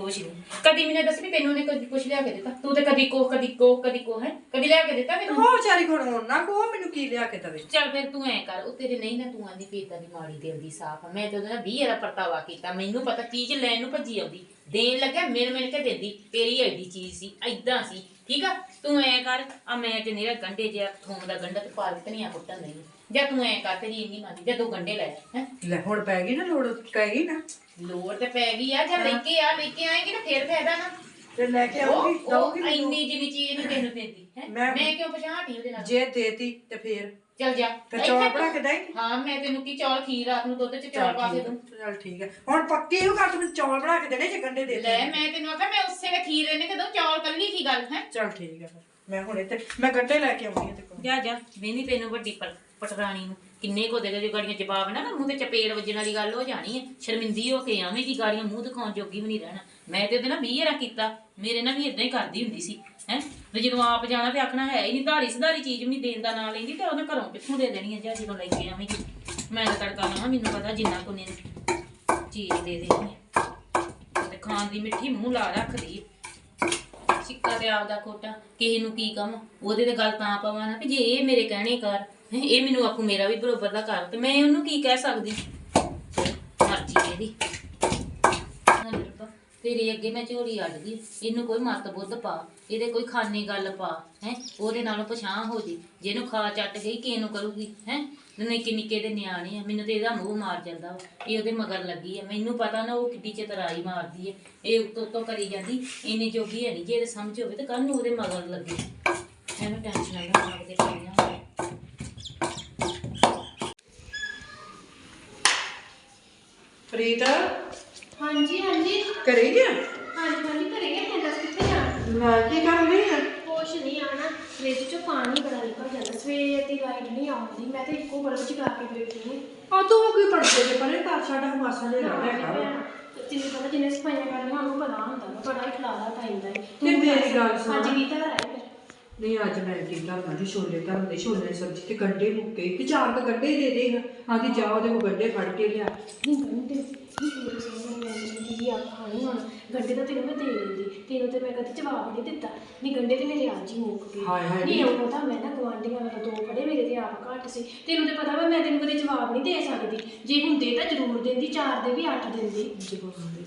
Speaker 4: ਕੁਛ ਨਹੀਂ ਕਦੀ ਮੈਨੂੰ ਦੱਸ ਵੀ ਤੈਨੂੰ ਨੇ ਕਦੀ ਕੁਛ ਲਿਆ ਕੇ ਦਿੱਤਾ? ਤੂੰ ਤੇ ਕਦੀ ਕੋ ਕਦੀ ਕੋ ਕਦੀ ਕੋ ਹੈ? ਕਦੀ ਲਿਆ ਕੇ ਦਿੱਤਾ ਮੈਨੂੰ?
Speaker 2: ਉਹ ਵਿਚਾਰੀ ਕੋਲ ਨਾ ਕੋ ਮੈਨੂੰ ਕੀ ਲਿਆ ਕੇ ਦਵੇ?
Speaker 4: ਚੱਲ ਫਿਰ ਤੂੰ ਐ ਕਰ ਉਹ ਤੇਰੇ ਨਹੀਂ ਨਾ ਤੂੰ ਆਂਦੀ ਪੀਤਾ ਦੀ ਮਾੜੀ ਦਿਲ ਦੀ ਸਾਫ਼ ਆ। ਮੈਂ ਤੇ ਉਹਦੇ ਨਾਲ 20 ਦਾ ਪਰਤਾਵਾ ਕੀਤਾ ਮੈਨੂੰ ਪਤਾ ਚੀਜ਼ ਲੈਣ ਨੂੰ ਭੱਜੀ ਆਉਂਦੀ। ਦੇਣ ਲੱਗਿਆ ਮਿਲ ਮਿਲ ਕੇ ਦਿੰਦੀ। ਤੇਰੀ ਐਡੀ ਚੀਜ਼ ਸੀ ਐਦਾਂ ਸੀ ਠੀਕ ਆ? ਤੂੰ ਐ ਕਰ ਆ ਮੈਂ ਤੇ ਮੇਰਾ ਗੰਡੇ ਜਿਹਾ ਥੋਮ ਦਾ ਗੰਡਾ ਤੇ ਪਾਲਕ ਧਨੀਆ ਕੁੱਟਣ ਨਹੀਂ। ਜਾਂ ਤੂੰ ਐ ਕਰ ਤੇਰੀ ਇੰਨੀ ਮੰਨਦੀ ਜਾਂ ਦੋ ਗੰਡੇ ਲੈ ਹੈ।
Speaker 2: ਲੈ ਹੁਣ ਪੈ ਗਈ ਨਾ ਲੋੜ ਪੈ ਗਈ ਨਾ।
Speaker 4: ਲੋੜ ਤੇ ਪੈ ਗਈ ਆ ਜਾਂ ਲੈ ਕੇ ਆ ਲੈ ਕੇ ਆਏਗੀ ਤਾਂ ਫੇਰ ਫਾਇਦਾ ਨਾ।
Speaker 2: ਤੇ ਲੈ ਕੇ ਆਉਂਗੀ ਦਊਗੀ
Speaker 4: ਉਹ
Speaker 2: ਮੈਨੂੰ।
Speaker 4: ਇੰਨੀ ਜਿੰਨੀ ਚੀਜ਼ ਨਹੀਂ ਤੈਨੂੰ ਦਿੰਦੀ ਹੈ।
Speaker 2: ਮੈਂ-
Speaker 4: ਮੈਂ ਕਿਉਂ ਪਛਾਣਤੀ ਉਹਦੇ ਨਾਲ?
Speaker 2: ਜੇ ਦੇਤੀ ਤੇ ਫੇਰ।
Speaker 4: ਚੱਲ ਜਾ।
Speaker 2: ਤੇ ਚੌਲ ਬਣਾ ਕੇ ਦੇਂਗੀ
Speaker 4: ਹਾਂ ਮੈਂ ਤੈਨੂੰ ਕੀ ਚੌਲ ਖੀਰ ਰਾਤ ਨੂੰ ਦੁੱਧ ਚ ਚੌਲ ਪਾ ਕੇ ਦੂੰ
Speaker 2: ਚੱਲ ਠੀਕ ਹੈ ਹੁਣ ਪੱਕੀ ਉਹ ਗੱਲ ਤੂੰ ਮੈਨੂੰ ਚੌਲ ਬਣਾ ਕੇ ਦੇਣੇ ਜੇ ਗੰਡੇ ਦੇ
Speaker 4: ਲੈ ਮੈਂ ਤੈਨੂੰ ਆਖਿਆ ਮੈਂ ਉਸੇ ਵੇ ਖੀਰ ਇਹਨੇ ਕਦੋਂ ਚੌਲ ਕੱਲੀ ਕੀ ਗੱਲ ਹੈ।
Speaker 2: ਚੱਲ ਠੀਕ ਹੈ ਫਿਰ। ਮੈਂ ਹੁਣੇ ਤੇ ਮੈਂ ਗੰਡੇ ਲੈ ਕੇ ਆਉਂਦੀ ਹਾਂ ਤੇ
Speaker 4: ਜਾ ਜਾ ਵੇਂਦੀ ਤੈਨੂੰ ਵੱਡੀ ਪ- ਪਟਰਾਣੀ ਨੂੰ। ਕਿੰਨੇ ਕੋ ਦੇ ਦੇ ਗਾੜੀਆਂ ਜਵਾਬ ਨਾ ਨਾ ਮੂੰਹ ਤੇ ਚਪੇੜ ਵੱਜਣ ਵਾਲੀ ਗੱਲ ਹੋ ਜਾਣੀ ਹੈ ਸ਼ਰਮਿੰਦੀ ਹੋ ਕੇ ਆਵੇਂ ਦੀ ਗਾੜੀਆਂ ਮੂੰਹ ਦਿਖਾਉਣ ਜੋਗੀ ਵੀ ਨਹੀਂ ਰਹਿਣਾ। ਮੈਂ ਤੇ ਉਹਦੇ ਨਾਲ 20 ਰਾ ਕੀਤਾ। ਮੇਰੇ ਨਾਲ ਵੀ ਇਦਾਂ ਹੀ ਕਰਦੀ ਹੁੰਦੀ ਸੀ, ਹੈ? ਤੇ ਜਦੋਂ ਆਪ ਜਾਣਾ ਤੇ ਆਖਣਾ ਹੈ ਹੀ ਨਹੀਂ, ਧਾਰੀ ਸੁਧਾਰੀ ਚੀਜ਼ ਵੀ ਨਹੀਂ ਦੇਣ ਦਾ ਨਾਂ ਲੈਂਦੀ ਤੇ ਉਹਨੇ ਘਰੋਂ ਕਿੱਥੋਂ ਦੇ ਦੇਣੀ ਹੈ ਜਾਂ ਜਦੋਂ ਲੈ ਕੇ ਆਵੇਂਗੀ ਮੈਂ ਤਾਂ ਤੜਕਾ ਲਾਵਾਂ, ਮੈਨੂੰ ਪਤਾ ਜਿੰਨਾ ਕੋ ਨੇ ਚੀਜ਼ ਦੇ ਦੇਣੀ ਤੇ ਖਾਣ ਦੀ ਮਿੱਠੀ ਮੂੰਹ ਲਾ ਰੱਖਦੀ ਸਿੱਕਾ ਤੇ ਆਪਦਾ ਖੋਟਾ, ਕਿਸੇ ਨੂੰ ਕੀ ਕਹਾਂ ਉਹਦੇ ਤੇ ਗੱਲ ਤਾਂ ਪਵਾਂ ਨਾ ਕਿ ਜੇ ਇਹ ਮੇਰੇ ਕਹਿਣੇ ਕਰ ਇਹ ਮੈਨੂੰ ਆਖੂ ਮੇਰਾ ਵੀ ਬਰੋਬਰ ਦਾ ਕਰ ਤੇ ਮੈਂ ਉਹਨੂੰ ਕੀ ਕਹਿ ਸਕਦੀ? ਮਰਜ਼ੀ ਇਹਦੀ ਤੇਰੇ ਅੱਗੇ ਮੈਂ ਝੋਲੀ ਅੜ ਇਹਨੂੰ ਕੋਈ ਮੱਤ ਬੁੱਧ ਪਾ, ਇਹਦੇ ਕੋਈ ਖਾਨੀ ਗੱਲ ਪਾ, ਹੈ? ਉਹਦੇ ਨਾਲੋਂ ਪਛਾਣ ਹੋ ਜੀ, ਜਿਹਨੂੰ ਖਾ ਚੱਟ ਗਈ, ਕਿਸ ਕਰੂਗੀ, ਹੈ? ਨਿੱਕੇ ਨਿੱਕੇ ਦੇ ਨਿਆਣੇ ਆ, ਮੈਨੂੰ ਤੇ ਇਹਦਾ ਮੂੰਹ ਮਾਰ ਜਾਂਦਾ ਵਾ। ਇਹ ਉਹਦੇ ਮਗਰ ਲੱਗੀ ਆ। ਮੈਨੂੰ ਪਤਾ ਨਾ ਉਹ ਕਿੱਡੀ ਚਤਰਾਈ ਮਾਰਦੀ ਹੈ ਇਹ ਉੱਤੋਂ ਉੱਤੋਂ ਕਰੀ ਜਾਂਦੀ, ਇੰਨੀ ਜੋਗੀ ਹੈ ਨਹੀਂ ਜੇ ਇਹਦੇ ਸਮਝ ਹੋਵੇ, ਤਾਂ ਕੱਲ ਨੂੰ ਉਹਦੇ ਮਗਰ ਲੱਗੇ। ਐਵੇਂ ਟੈਨਸ਼ਨ ਨਾ ਲੈ ਕੇ ਪਈਆਂ
Speaker 2: ਪ੍ਰੀਤ
Speaker 1: ਹਾਂਜੀ ਹਾਂਜੀ।
Speaker 2: ਕਰੇ ਗਿਆ
Speaker 1: ਹਾਂਜੀ ਹਾਂਜੀ ਘਰੇ ਗਏ ਮੈਂ ਦੱਸ ਕਿੱਥੇ ਜਾਣਾ
Speaker 2: ਮੈਂ ਕੀ ਕਰ ਰਹੀ ਆ?
Speaker 1: ਕੁਛ ਨਹੀਂ ਆਣਾ ਫ੍ਰਿਜ ਚੋਂ ਪਾਣੀ ਬੜਾ ਨਿਕਲ ਜਾਂਦਾ। ਸਵੇਰੇ ਦੀ ਲਾਈਟ ਨਹੀਂ ਆਉਂਦੀ। ਮੈਂ ਤੇ ਇੱਕੋ ਬਲਬ ਚਲਾ ਕੇ ਬੈਠੀ ਹਾਂ
Speaker 2: ਆ ਤੂੰ ਕੋਈ ਪੜਦੇ ਦੇ ਪਰੇ ਘਰ ਸਾਡਾ ਹਮਾਸਾ ਦੇ ਰਹਿ ਗਿਆ। ਕਰ
Speaker 1: ਤੈਨੂੰ ਪਤਾ ਜਿੰਨੇ ਸਫਾਈਆਂ ਕਰਨੀਆਂ ਉਹਨੂੰ ਪਤਾ ਹੁੰਦਾ ਵਾ, ਬੜਾ ਹੀ ਖਲਾਰਾ ਪੈਂਦਾ ਹੈ
Speaker 2: ਤੇ ਮੇਰੀ ਗੱਲ ਸੁਣ।
Speaker 1: ਅੱਜ ਕੀ ਤਰ੍ਹਾਂ ਹੈ ਫਿਰ
Speaker 2: ਨਹੀਂ ਅੱਜ ਮੈਂ ਕੀ ਕਰਨਾ ਜੀ ਛੋਲੇ ਧਰਨ ਦੇ ਛੋਲੇ ਦੀ ਸਬਜ਼ੀ ਤੇ ਗੰਡੇ ਮੁੱਕੇ। ਤੇ ਚਾਰ ਤਾਂ ਗੰਡੇ ਦੇ ਦੇ ਆਦੀ ਜਾ ਉਹਦੇ ਕੋ ਗੰਡੇ ਫੜ ਕੇ ਲਿਆ।
Speaker 1: ਨਹੀਂ ਗੰਡੇ ਨਹੀਂ ਤੇਰੇ ਸਾਹਮਣੇ ਮੈਂ ਕੀ ਆ ਖਾਣੀ ਹੁਣ। ਗੰਡੇ ਤਾਂ ਤੈਨੂੰ ਮੈਂ ਦੇ ਦਿੰਦੀ ਤੈਨੂੰ ਤੇ ਮੈਂ ਕਦੇ ਜਵਾਬ ਨਹੀਂ ਦਿੱਤਾ। ਨਹੀਂ ਗੰਡੇ ਤੇ ਮੇਰੇ ਅੱਜ ਹੀ ਮੁੱਕ ਗਏ।
Speaker 2: ਹਾਏ ਹਾਏ
Speaker 1: ਨਹੀਂ ਉਹ ਪਤਾ ਮੈਂ ਨਾ ਗਵਾਂਢੀਆਂ ਵਾਲਾ ਦੋ ਖੜੇ ਮੇਰੇ ਤੇ ਆਪ ਘੱਟ ਸੀ। ਤੈਨੂੰ ਤੇ ਪਤਾ ਵਾ ਮੈਂ ਤੈਨੂੰ ਕਦੇ ਜਵਾਬ ਨਹੀਂ ਦੇ ਸਕਦੀ। ਜੇ ਹੁੰਦੇ ਤਾਂ ਜ਼ਰੂਰ ਦਿੰਦੀ ਚਾਰ ਦੇ ਵੀ ਅੱਠ ਦਿੰਦੀ।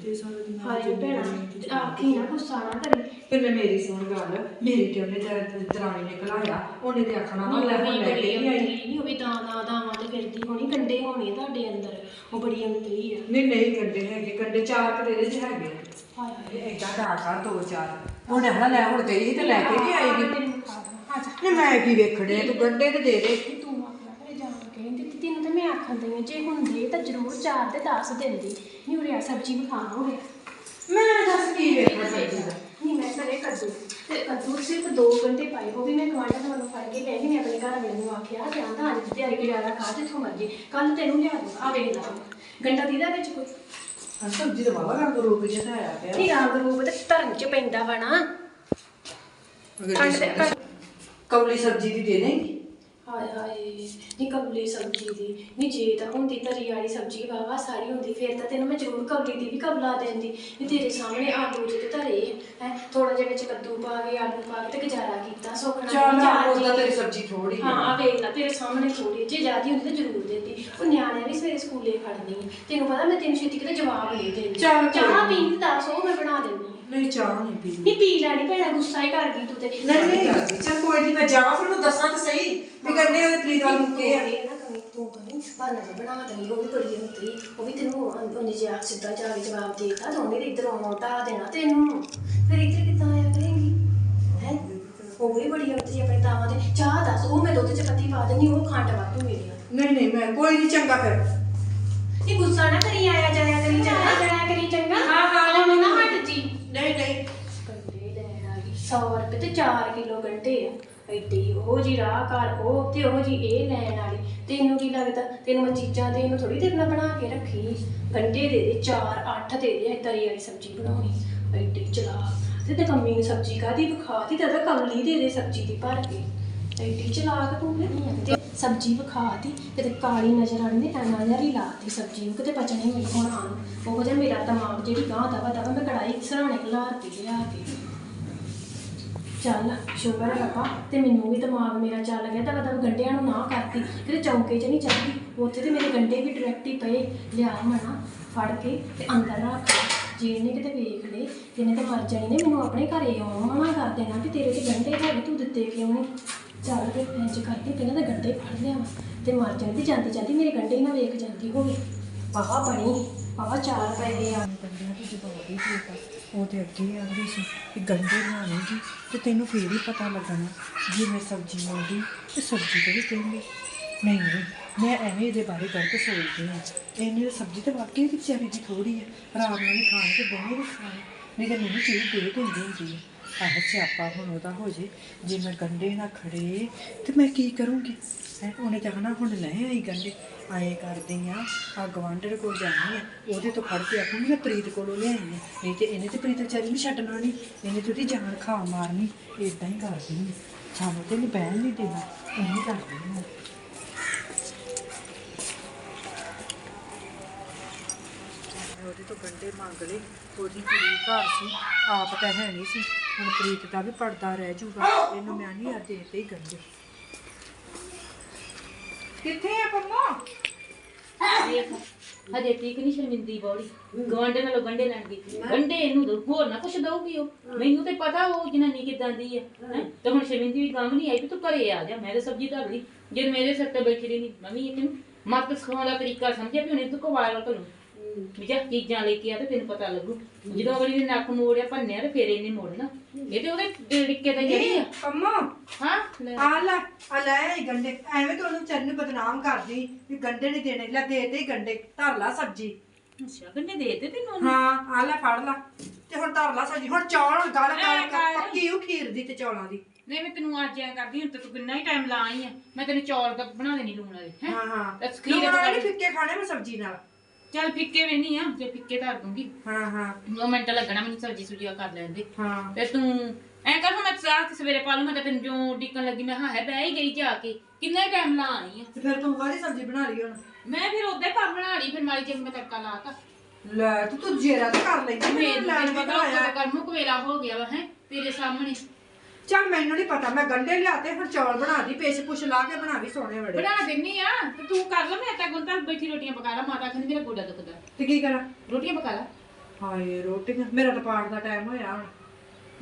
Speaker 2: ਦੇ ਸਾਰਾ ਦਿਨ
Speaker 1: ਹਾਏ ਭੈਣਾ ਆਖੀ ਨਾ ਗੁੱਸਾ ਨਾ ਕਰੀ।
Speaker 2: ਫਿਰ ਮੈਂ ਮੇਰੀ ਸੁਣ ਗੱਲ ਮੇਰੀ ਤੇ ਉਹਨੇ ਜਦ ਦਰਾਣੀ ਨੇ ਕਲਾਇਆ ਉਹਨੇ ਤੇ ਆਖਣਾ ਵਾ ਲੈ ਹੁਣ ਲੈ ਕੇ ਨਹੀਂ ਆਈ।
Speaker 1: ਨਹੀਂ ਉਹ ਵੀ ਤਾਂ ਦਾ ਦਾਵਾਂ ਤੇ ਫਿਰਦੀ ਹੋਣੀ ਗੰਡੇ ਹੋਣੇ ਤੁਹਾਡੇ ਅੰਦਰ ਉਹ ਬੜੀ ਅੰਤਰੀ ਆ।
Speaker 2: ਨਹੀਂ ਨਹੀਂ ਗੰਡੇ ਹੈਗੇ ਗੰਡੇ ਚਾਰ ਕੁ ਤੇਰੇ ਚ ਹੈਗੇ
Speaker 1: ਹਾਏ ਹਾਏ।
Speaker 2: ਏਦਾਂ ਦਾ ਚਾਰ। ਉਹਨੇ ਹਣਾ ਲੈ ਹੁਣ ਸੀ ਤੇ ਲੈ ਕੇ ਨਹੀਂ ਆਏਗੀ। ਨਹੀਂ ਮੈਂ ਕੀ ਵੇਖਣੇ ਤੂੰ ਗੰਡੇ ਤੇ ਦੇ ਦੇ
Speaker 1: ਕਿ ਤੂੰ ਆਪਣਾ ਘਰੇ ਜਾਣ ਕੇ ਨਹੀਂ ਦਿੱਤੀ ਤੇ ਦਈ ਆ, ਜੇ ਹੁੰਦੇ ਤਾਂ ਜ਼ਰੂਰ ਚਾਰ ਤੇ 10 ਦਿੰਦੀ ਨਹੀਂ ਉਰੇ ਆ ਸਬਜ਼ੀ ਵੀ ਖਾਵਾਂਗੇ
Speaker 2: ਮੈਂ ਦੱਸ ਕੀ ਵੇਖਣਾ ਸਬਜ਼ੀ ਦਾ
Speaker 1: ਨਹੀਂ ਮੈਂ ਘਰੇ ਕੱਦੂ। ਤੇ ਕੱਦੂ ਸਿਰਫ 2 ਘੰਟੇ ਪਾਈ ਉਹ ਵੀ ਮੈਂ ਗਵਾਂਢਾਂ ਤੋਂ ਮੈਨੂੰ ਫੜ ਕੇ ਲੈ ਗਈ ਆਪਣੇ ਘਰ ਵਾਲੇ ਨੂੰ ਆਖਿਆ ਧਿਆਨ ਤਾਂ ਅੱਜ ਤਿਆਰੀ ਕਰਿਆ ਖਾ ਜਿੱਥੋਂ ਮਰਜ਼ੀ। ਕੱਲ ਤੈਨੂੰ ਲਿਆ ਦੂੰ। ਆ ਵੇਖ ਲਾ। ਗੰਡਾ ਦੀਦਾ ਵਿੱਚ ਕੋਈ?
Speaker 2: ਹਾਂ ਸਬਜ਼ੀ ਦਾ ਬਾਬਾ ਰੰਗ ਰੂਪ ਜਿਹਾ ਆਇਆ ਪਿਆ।
Speaker 1: ਨਹੀਂ ਰੰਗ ਰੂਪ ਤੇ ਧਰਨ ਚ ਪੈਂਦਾ ਵਾ ਨਾ।
Speaker 2: ਕੌਲੀ ਸਬਜ਼ੀ ਦੀ ਦੇ ਦੇਂਗੀ
Speaker 1: ਹਾਏ ਹਾਏ ਨੀ ਕਬਲੀ ਸਬਜ਼ੀ ਦੀ ਨੀ ਜੇ ਤਾਂ ਹੁੰਦੀ ਤਰੀ ਵਾਲੀ ਸਬਜ਼ੀ ਵਾਵਾ ਸਾਰੀ ਹੁੰਦੀ ਫਿਰ ਤਾਂ ਤੈਨੂੰ ਮੈਂ ਜ਼ਰੂਰ ਕਬਲੀ ਦੀ ਵੀ ਕਬਲਾ ਦਿੰਦੀ। ਨੀ ਤੇਰੇ ਸਾਹਮਣੇ ਆਲੂ ਜਿਹੇ ਤੇ ਧਰੇ ਹੈ ਥੋੜਾ ਜਿਹਾ ਵਿੱਚ ਕੱਦੂ ਪਾ ਕੇ ਆਲੂ ਪਾ ਕੇ ਤੇ ਗੁਜ਼ਾਰਾ ਕੀਤਾ ਸੋਖਣਾ
Speaker 2: ਚੱਲ ਉਹਦਾ
Speaker 1: ਜੀ।
Speaker 2: ਤੇਰੀ ਸਬਜ਼ੀ ਥੋੜੀ
Speaker 1: ਹਾਂ ਆ ਵੇਖ ਲੈ ਤੇਰੇ ਸਾਹਮਣੇ ਥੋੜੀ ਜੇ ਜ਼ਿਆਦੀ ਹੁੰਦੀ ਤਾਂ ਜ਼ਰੂਰ ਦਿੰਦੀ। ਉਹ ਨਿਆਣੇ ਵੀ ਸਵੇਰੇ ਸਕੂਲੇ ਖੜਨੀ। ਤੈਨੂੰ ਪਤਾ ਮੈਂ ਤੈਨੂੰ ਛੇਤੀ ਕਿਤੇ ਜਵਾਬ ਨਹੀਂ ਦਿੰਦੀ।
Speaker 2: ਚੱਲ
Speaker 1: ਚਾਹ। ਪੀਣ ਦੀ ਦੱਸ ਉਹ ਮੈਂ ਬਣਾ ਹਾਂ
Speaker 2: ਨਹੀਂ ਚਾਹ ਨਹੀਂ ਪੀਣੀ
Speaker 1: ਨੀ ਪੀ ਲੈਣੀ ਭੈਣਾ ਗੁੱਸਾ ਹੀ ਕਰ ਗਈ ਤੂੰ ਤੇ।
Speaker 2: ਨਹੀਂ ਨਹੀਂ ਚੱਲ ਕੋਈ ਨਹੀਂ ਮੈਂ ਜਾਵਾਂ ਫਿਰ ਨੂੰ ਦੱਸਾਂ ਤਾਂ ਸਹੀ। ਵੀ ਗੰਡੇ ਉਹਦੇ ਪ੍ਰੀਤ ਵਾਲ ਮੁੱਕੇ ਆ।
Speaker 1: ਇਹ ਨਾ ਕਮੀ ਤੂੰ ਕਮੀ ਬਾਨਾ ਜਿਹਾ ਬਣਾ ਦੇਣੀ ਉਹ ਵੀ ਬੜੀ ਹੁੰਦੀ ਉਹ ਵੀ ਤੈਨੂੰ ਉਹਨੇ ਜਿਹਾ ਸਿੱਧਾ ਜਾ ਕੇ ਜਵਾਬ ਦੇਤਾ ਤਾਂ ਉਹਨੇ ਇੱਧਰ ਆਉਣਾ ਦੇਣਾ ਤੈਨੂੰ। ਫਿਰ ਇੱਧਰ ਕਿੱਦਾਂ ਆਇਆ ਕਰੇਂਗੀ? ਹੈ? ਉਹ ਵੀ ਬੜੀ ਹੁੰਦੀ ਆਪਣੇ ਤਾਵਾਂ ਦੇ। ਚਾਹ ਦੱਸ ਉਹ ਮੈਂ ਦੁੱਧ ਚ ਪੱਤੀ ਪਾ ਦੇਣੀ ਉਹ ਖੰਡ ਵਾਧੂ ਮੇਰੀ
Speaker 2: ਨਹੀਂ ਨਹੀਂ ਮੈਂ ਕੋਈ ਨਹੀਂ ਚੰਗਾ ਫਿਰ।
Speaker 1: ਇਹ ਗੁੱਸਾ ਨਾ ਕਰੀ ਆਇਆ ਜਾਇਆ ਕਰੀ ਚੰਗਾ। ਜਾਇਆ ਕਰੀ ਚੰਗਾ। ਹਾਂ ਹਾਂ ਉਹ ਨਾ ਹਟ ਜੀ।
Speaker 2: ਨਹੀਂ ਨਹੀਂ।
Speaker 1: ਗੰਡੇ ਲੈਣ ਆ ਗਈ 100 ਰੁਪਏ ਤੇ 4 ਕਿਲੋ ਗੰਡੇ ਆ। ਐਡੀ ਉਹ ਜੀ ਰਾਹ ਕਰ ਉਹ ਤੇ ਉਹ ਜੀ ਇਹ ਲੈਣ ਵਾਲੀ। ਤੈਨੂੰ ਕੀ ਲੱਗਦਾ? ਤੈਨੂੰ ਮੈਂ ਚੀਜ਼ਾਂ ਦੇ ਇਹਨੂੰ ਥੋੜੀ ਦੇਰ ਨਾਲ ਬਣਾ ਕੇ ਰੱਖੀ। ਗੰਡੇ ਦੇ ਦੇ 4 8 ਦੇ ਦੇ ਤਰੀ ਵਾਲੀ ਸਬਜ਼ੀ ਬਣਾਉਣੀ। ਐਡੀ ਚਲਾ ਤੇ ਤੇ ਕੰਮੀ ਨੂੰ ਸਬਜ਼ੀ ਕਾਦੀ ਵਿਖਾਤੀ ਤੇ ਤਾਂ ਕਮਲੀ ਦੇ ਦੇ ਸਬਜ਼ੀ ਦੀ ਭਰ ਕੇ। ਐਡੀ ਚਲਾਕ ਤੂੰ ਤੇ ਸਬਜ਼ੀ ਵਿਖਾਤੀ ਤੇ। ਕਾਲੀ ਨਜ਼ਰ ਆਣੀ ਤੇ ਐਨਾ ਜਿਹਾ ਲਾਤੀ ਸਬਜ਼ੀ ਨੂੰ। ਕਿਤੇ ਪਚਣੀ ਨਹੀਂ ਹੁਣ ਆਣ ਉਹ ਜਿਹਾ ਮੇਰਾ ਦਿਮਾਗ ਜਿਹੜੀ ਗਾਂ ਦਵਾ ਦਵਾ ਮੈਂ ਕੜਾਈ ਸਰਾਣੇ ਖਲਾਰਤੀ ਲਿਆ ਕੇ। ਚੱਲ, ਸ਼ੁਕਰ ਹੈ ਪਾਪਾ। ਤੇ ਮੈਨੂੰ ਵੀ ਦਿਮਾਗ ਮੇਰਾ ਚੱਲ ਗਿਆ, ਤਾਂ ਮੈਂ ਗੰਡਿਆਂ ਨੂੰ ਨਾ ਕਰਤੀ। ਕਿਤੇ ਚੌਂਕੇ 'ਚ ਨਹੀਂ ਚੱਲਦੀ ਉੱਥੇ ਤੇ ਮੇਰੇ ਗੰਡੇ ਵੀ ਡਾਇਰੈਕਟ ਹੀ ਪਏ। ਲਿਆ ਮਣਾ ਫੜ ਕੇ ਤੇ ਅੰਦਰ ਰੱਖ ਜੇ ਇਹਨੇ ਕਿਤੇ ਵੇਖ ਲਏ ਤੇ ਤੇ ਮਰ ਜਾਣੀ ਨੇ। ਮੈਨੂੰ ਆਪਣੇ ਘਰੇ ਆਉਣ ਮਨਾ ਕਰ ਦੇਣਾ ਵੀ ਤੇਰੇ ਤੇ ਗੰਡੇ ਹੈਗੇ, ਤੂੰ ਦਿੱਤੇ ਕਿਉਂ ਨਹੀਂ? ਚੱਲ ਤੇ ਇੰਜ ਕਰਕੇ ਪਹਿਲਾਂ ਤਾਂ ਗੰਡੇ ਫੜ ਲਿਆ ਤੇ ਮਰ ਜਾਂਦੀ ਜਾਂਦੀ ਜਾਂਦੀ, ਮੇਰੇ ਗੰਡੇ ਨਾ ਵੇਖ ਜਾਂਦੀ ਹੋਵੇ। ਬਾਹਾ ਬਣੀ ਬਾਹਾ ਚਾਰ ਪਏ ਆ
Speaker 2: ਗੰਡਿਆਂ ਦੀ ਠੀਕ ਆ। ਉਹ ਤੇ ਅੱਗੇ ਹੀ ਆਂਦੀ ਸੀ। ਕਿ ਗੰਡੇ ਲਿਆਵੇਂਗੀ ਤੇ ਤੈਨੂੰ ਫੇਰ ਹੀ ਪਤਾ ਲੱਗਣਾ ਜੇ ਮੈਂ ਸਬਜ਼ੀ ਮੰਗੀ ਤੇ ਸਬਜ਼ੀ ਤੇ ਵੀ ਕਹਿੰਦੀ, ਨਹੀਂ ਨਹੀਂ ਮੈਂ ਐਵੇਂ ਇਹਦੇ ਬਾਰੇ ਗਲਤ ਸੋਚਦੀ ਹਾਂ। ਇਹਨੇ ਤਾਂ ਸਬਜ਼ੀ ਤਾਂ ਵਾਕਈ ਵਿਚਾਰੀ ਦੀ ਥੋੜੀ ਹੈ। ਆਰਾਮ ਨਾਲ ਹੀ ਖਾਣ ਤੇ ਬਹੁਤ ਵੀ ਖਾਣ ਨਹੀਂ ਤਾਂ ਮੈਨੂੰ ਚੀਜ਼ ਦੇ ਦਿੰਦੀ ਹੁੰਦੀ ਹੈ। ਆਹ ਸਿਆਪਾ ਹੁਣ ਉਹਦਾ ਹੋ ਜੇ। ਜੇ ਮੈਂ ਗੰਡੇ ਨਾ ਖੜੇ, ਤੇ ਮੈਂ ਕੀ ਕਰੂੰਗੀ? ਹੈ, ਉਹਨੇ ਚਾਹਣਾ ਹੁਣ ਲੈ ਆਈ ਗੰਡੇ। ਆਏ ਕਰਦੇ ਆ ਆ ਗਵਾਂਢਰ ਕੋਲ ਜਾਣੀ ਆ। ਉਹਦੇ ਤੋਂ ਫੜ ਕੇ ਆਖੂੰਗੀ, ਮੈਂ ਪ੍ਰੀਤ ਕੋਲੋਂ ਲਿਆਈ ਆ। ਨਹੀਂ ਤੇ ਇਹਨੇ ਤੇ ਪ੍ਰੀਤ ਵਿਚਾਰੀ ਨੂੰ ਛੱਡਣਾ ਨਹੀਂ। ਇਹਨੇ ਤੇ ਉਹਦੀ ਜਾਨ ਖਾ ਮਾਰਨੀ। ਇਦਾਂ ਹੀ ਕਰਦੀ ਹਾਂ ਸਾਨੂੰ ਤੇ ਨਹੀਂ ਬਹਿਣ ਨਹੀਂ ਦੇਣਾ। ਇਹੀ ਕਰਦੀ ਹਾਂ ਉਹਦੇ ਤੋਂ ਗੰਡੇ ਮੰਗ ਲਏ। ਉਹਦੀ ਕੁੜੀ ਘਰ ਸੀ, ਆਪ ਤਾਂ ਹੈ ਨਹੀਂ ਸੀ। ਹੁਣ ਪ੍ਰੀਤ ਦਾ ਵੀ ਪੜਦਾ ਰਹਿ ਜੂਗਾ। ਇਹਨੂੰ ਮੈਂ ਨਹੀਂ ਆ ਦੇਤੇ ਹੀ ਗੰਡੇ ਕਿੱਥੇ ਆ ਪੰਮਾ?
Speaker 4: ਦੇਖ, ਹਜੇ ਤੀਕ ਨਹੀਂ ਸ਼ਰਮਿੰਦੀ ਬੌੜੀ। ਗਵਾਂਡੇ ਨਾਲੋਂ ਗੰਡੇ ਲੈਣ ਦੀ ਗੰਡੇ ਇਹਨੂੰ ਦੋ, ਹੋਰ ਨਾ ਕੁਛ ਦਊਗੀ ਉਹ। ਮੈਨੂੰ ਤੇ ਪਤਾ ਉਹ ਜਨਾਨੀ ਕਿਦਾਂ ਦੀ ਹੈ ਹੈਂ? ਤੇ ਹੁਣ ਸ਼ਰਮਿੰਦੀ ਵੀ ਕੰਮ ਨਹੀਂ ਆਈ ਵੀ ਤੂੰ ਘਰੇ ਆ ਜਾ, ਮੈਂ ਤੇ ਸਬਜ਼ੀ ਧਰ ਲਈ। ਜੇ ਮੇਰੇ ਸਿਰ ਤੇ ਬੈਠੀ ਰਹੀ ਮੈਂ ਵੀ ਇਹਨੂੰ ਮੱਤ ਸਿਖਾਉਣ ਦਾ ਤਰੀਕਾ ਸਮਝਿਆ ਵੀ ਹੁਣ ਇਹ ਤੂੰ ਕੋਵਾਲਾ ਕਰੂੰ। ਵੀ ਜਾ ਚੀਜ਼ਾਂ ਲੈ ਕੇ ਆ ਤੇ ਤੈਨੂੰ ਪਤਾ ਲੱਗੂ। ਜਦੋਂ ਅਗਲੀ ਨੇ ਨੱਕ ਮੋੜਿਆ ਭੰਨਿਆ ਤੇ ਫੇਰ ਇਹਨੇ ਮੋੜਨਾ। ਇਹ ਤੇ ਉਹਦੇ ਡਿੱਕੇ ਤੇ ਜਿਹੜੀ ਆ।
Speaker 2: ਕੰਮੋ
Speaker 4: ਹਾਂ ਲੈ।
Speaker 2: ਆ ਲੈ ਆ ਲੈ ਇਹ ਗੰਡੇ। ਐਵੇਂ ਤਾਂ ਉਹਨੂੰ ਚੰਨ ਬਦਨਾਮ ਕਰਦੀ ਵੀ ਗੰਡੇ ਨਹੀਂ ਦੇਣੇ। ਲੈ ਦੇ ਦੇ ਗੰਡੇ ਧਰ ਲਾ ਸਬਜੀ।
Speaker 4: ਅੱਛਾ ਗੰਡੇ ਦੇ ਦੇ ਤੈਨੂੰ
Speaker 2: ਹਾਂ ਆ ਲੈ ਫੜ ਲਾ। ਤੇ ਹੁਣ ਧਰ ਲਾ ਸਬਜੀ। ਹੁਣ ਚੌਲ ਗਲ
Speaker 4: ਕਰ।
Speaker 2: ਪੱਕੀ ਉਹ ਖੀਰ ਦੀ ਤੇ ਚੌਲਾਂ ਦੀ।
Speaker 4: ਨਹੀਂ ਮੈਂ ਤੈਨੂੰ ਅੱਜ ਐ ਕਰਦੀ ਹੁਣ ਤੇ ਤੂੰ ਕਿੰਨਾ ਹੀ ਟਾਈਮ ਲਾ ਆਈ ਆ। ਮੈਂ ਤੈਨੂੰ ਚੌਲ ਤਾਂ ਬਣਾ ਦੇਣੀ ਲੂਣ ਵਾਲੇ ਹੈ?
Speaker 2: ਹਾਂ ਹਾਂ।
Speaker 4: ਬਸ ਖੀਰ
Speaker 2: ਲੂਣ ਵਾਲੇ
Speaker 4: ਲਈ।
Speaker 2: ਫਿੱਕੇ ਖਾਣੇ ਮੈਂ ਸਬਜੀ ਨਾਲ।
Speaker 4: ਚੱਲ ਫਿੱਕੇ ਵੀ ਨਹੀਂ ਆ ਜੇ ਫਿੱਕੇ ਧਰ ਦੂੰਗੀ।
Speaker 2: ਹਾਂ ਹਾਂ।
Speaker 4: ਦੋ ਮਿੰਟ ਲੱਗਣਾ ਮੈਨੂੰ ਸਬਜੀ ਸੁਜੀਆ ਕਰ ਲੈਣ ਦੇ
Speaker 2: ਹਾਂ।
Speaker 4: ਤੇ ਤੂੰ ਐ ਕਰ ਮੈਂ ਚਾਹ ਤੇ ਸਵੇਰੇ ਪਾ ਲੂ ਮੈਂ ਤਾਂ ਤੈਨੂੰ ਜੋ ਡਿੱਕਣ ਲੱਗੀ ਮੈਂ ਹਾਂ ਹੈ ਬਹਿ ਹੀ ਗਈ ਜਾ ਕੇ। ਕਿੰਨਾ ਟਾਈਮ ਲਾ ਆਈ ਆ।
Speaker 2: ਤੇ ਫਿਰ ਤੂੰ ਕਾਹਦੀ ਸਬਜੀ ਬਣਾ ਲਈ ਹੁਣ?
Speaker 4: ਮੈਂ ਫਿਰ ਉਹਦੇ ਕੰਮ ਬਣਾ ਲਈ ਫਿਰ ਮਾਰੀ ਚੰਗ ਮੈਂ ਤੜਕਾ ਲਾਤਾ
Speaker 2: ਲੈ ਤੂੰ ਤੂੰ ਜੇਰਾ ਤਾਂ ਕਰ ਲੈਂਦੀ ਮੈਨੂੰ ਲੈਣ
Speaker 4: ਪਤਾ ਉਹ ਕਰਮੂ ਕਵੇਲਾ ਹੋ ਗਿਆ ਵਾ ਹੈ ਤੇਰੇ ਸਾਹਮਣੇ।
Speaker 2: ਚੱਲ ਮੈਨੂੰ ਨਹੀਂ ਪਤਾ ਮੈਂ ਗੰਡੇ ਲਿਆਤੇ ਹੁਣ ਚੌਲ ਬਣਾ ਦੀ ਪੇਸ਼ ਪੁਸ਼ ਲਾ ਕੇ ਬਣਾ ਵੀ ਸੋਹਣੇ ਬੜੇ
Speaker 4: ਬਣਾ ਦਿੰਨੀ ਆ ਤੇ ਤੂੰ ਕਰ ਲੈ ਮੈਂ ਤਾਂ ਗੁੰਤਾ ਬੈਠੀ ਰੋਟੀਆਂ ਪਕਾ ਲਾ ਮਾਤਾ ਕਹਿੰਦੀ ਮੇਰਾ ਗੋਡਾ ਦੁਖਦਾ।
Speaker 2: ਤੇ ਕੀ ਕਰਾਂ?
Speaker 4: ਰੋਟੀਆਂ ਪਕਾ ਲਾ।
Speaker 2: ਹਾਏ ਰੋਟੀਆਂ ਮੇਰਾ ਤਾਂ ਪਾਠ ਦਾ ਟਾਈਮ ਹੋਇਆ ਹੁਣ।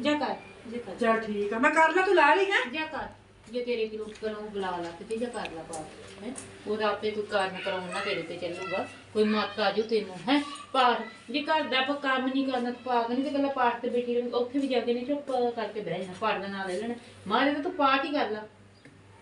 Speaker 4: ਜਾ ਕਰ ਜੇ ਕਰ।
Speaker 2: ਚੱਲ ਠੀਕ ਆ ਮੈਂ ਕਰ ਲਾ ਤੂੰ ਲਾ ਲਈ ਹੈ।
Speaker 4: ਜਾ ਕਰ। ਜੇ ਤੇਰੇ ਕੋਲ ਕਰੋ ਬੁਲਾ ਲਾ ਤੇ ਜਾ ਕਰ ਲਾ ਬਾਤ ਹੈ? ਉਹਦਾ ਆਪੇ ਕੋਈ ਕਾਰਨ ਕਰਾਉਣਾ ਤੇਰੇ ਤੇ ਚੱਲੂਗਾ। ਕੋਈ ਮੱਤ ਆ ਜੂ ਤੈਨੂੰ ਹੈ? ਪਾਠ ਜੇ ਘਰ ਦਾ ਆਪਾਂ ਕੰਮ ਨਹੀਂ ਕਰਨਾ ਤੂੰ ਪਾਠ ਨਹੀਂ ਤੇ ਗੱਲਾਂ ਪਾਠ ਤੇ ਬੈਠੀ ਰਹੀ ਉੱਥੇ ਵੀ ਜਾ ਕੇ ਨਹੀਂ ਚੁੱਪ ਕਰਕੇ ਬਹਿ ਜਾਣਾ ਪਾਠ ਦਾ ਨਾਂ ਲੈ ਲੈਣਾ। ਮਾਰੇ ਤਾਂ ਤੂੰ ਪਾਠ ਹੀ ਕਰ ਲਾ।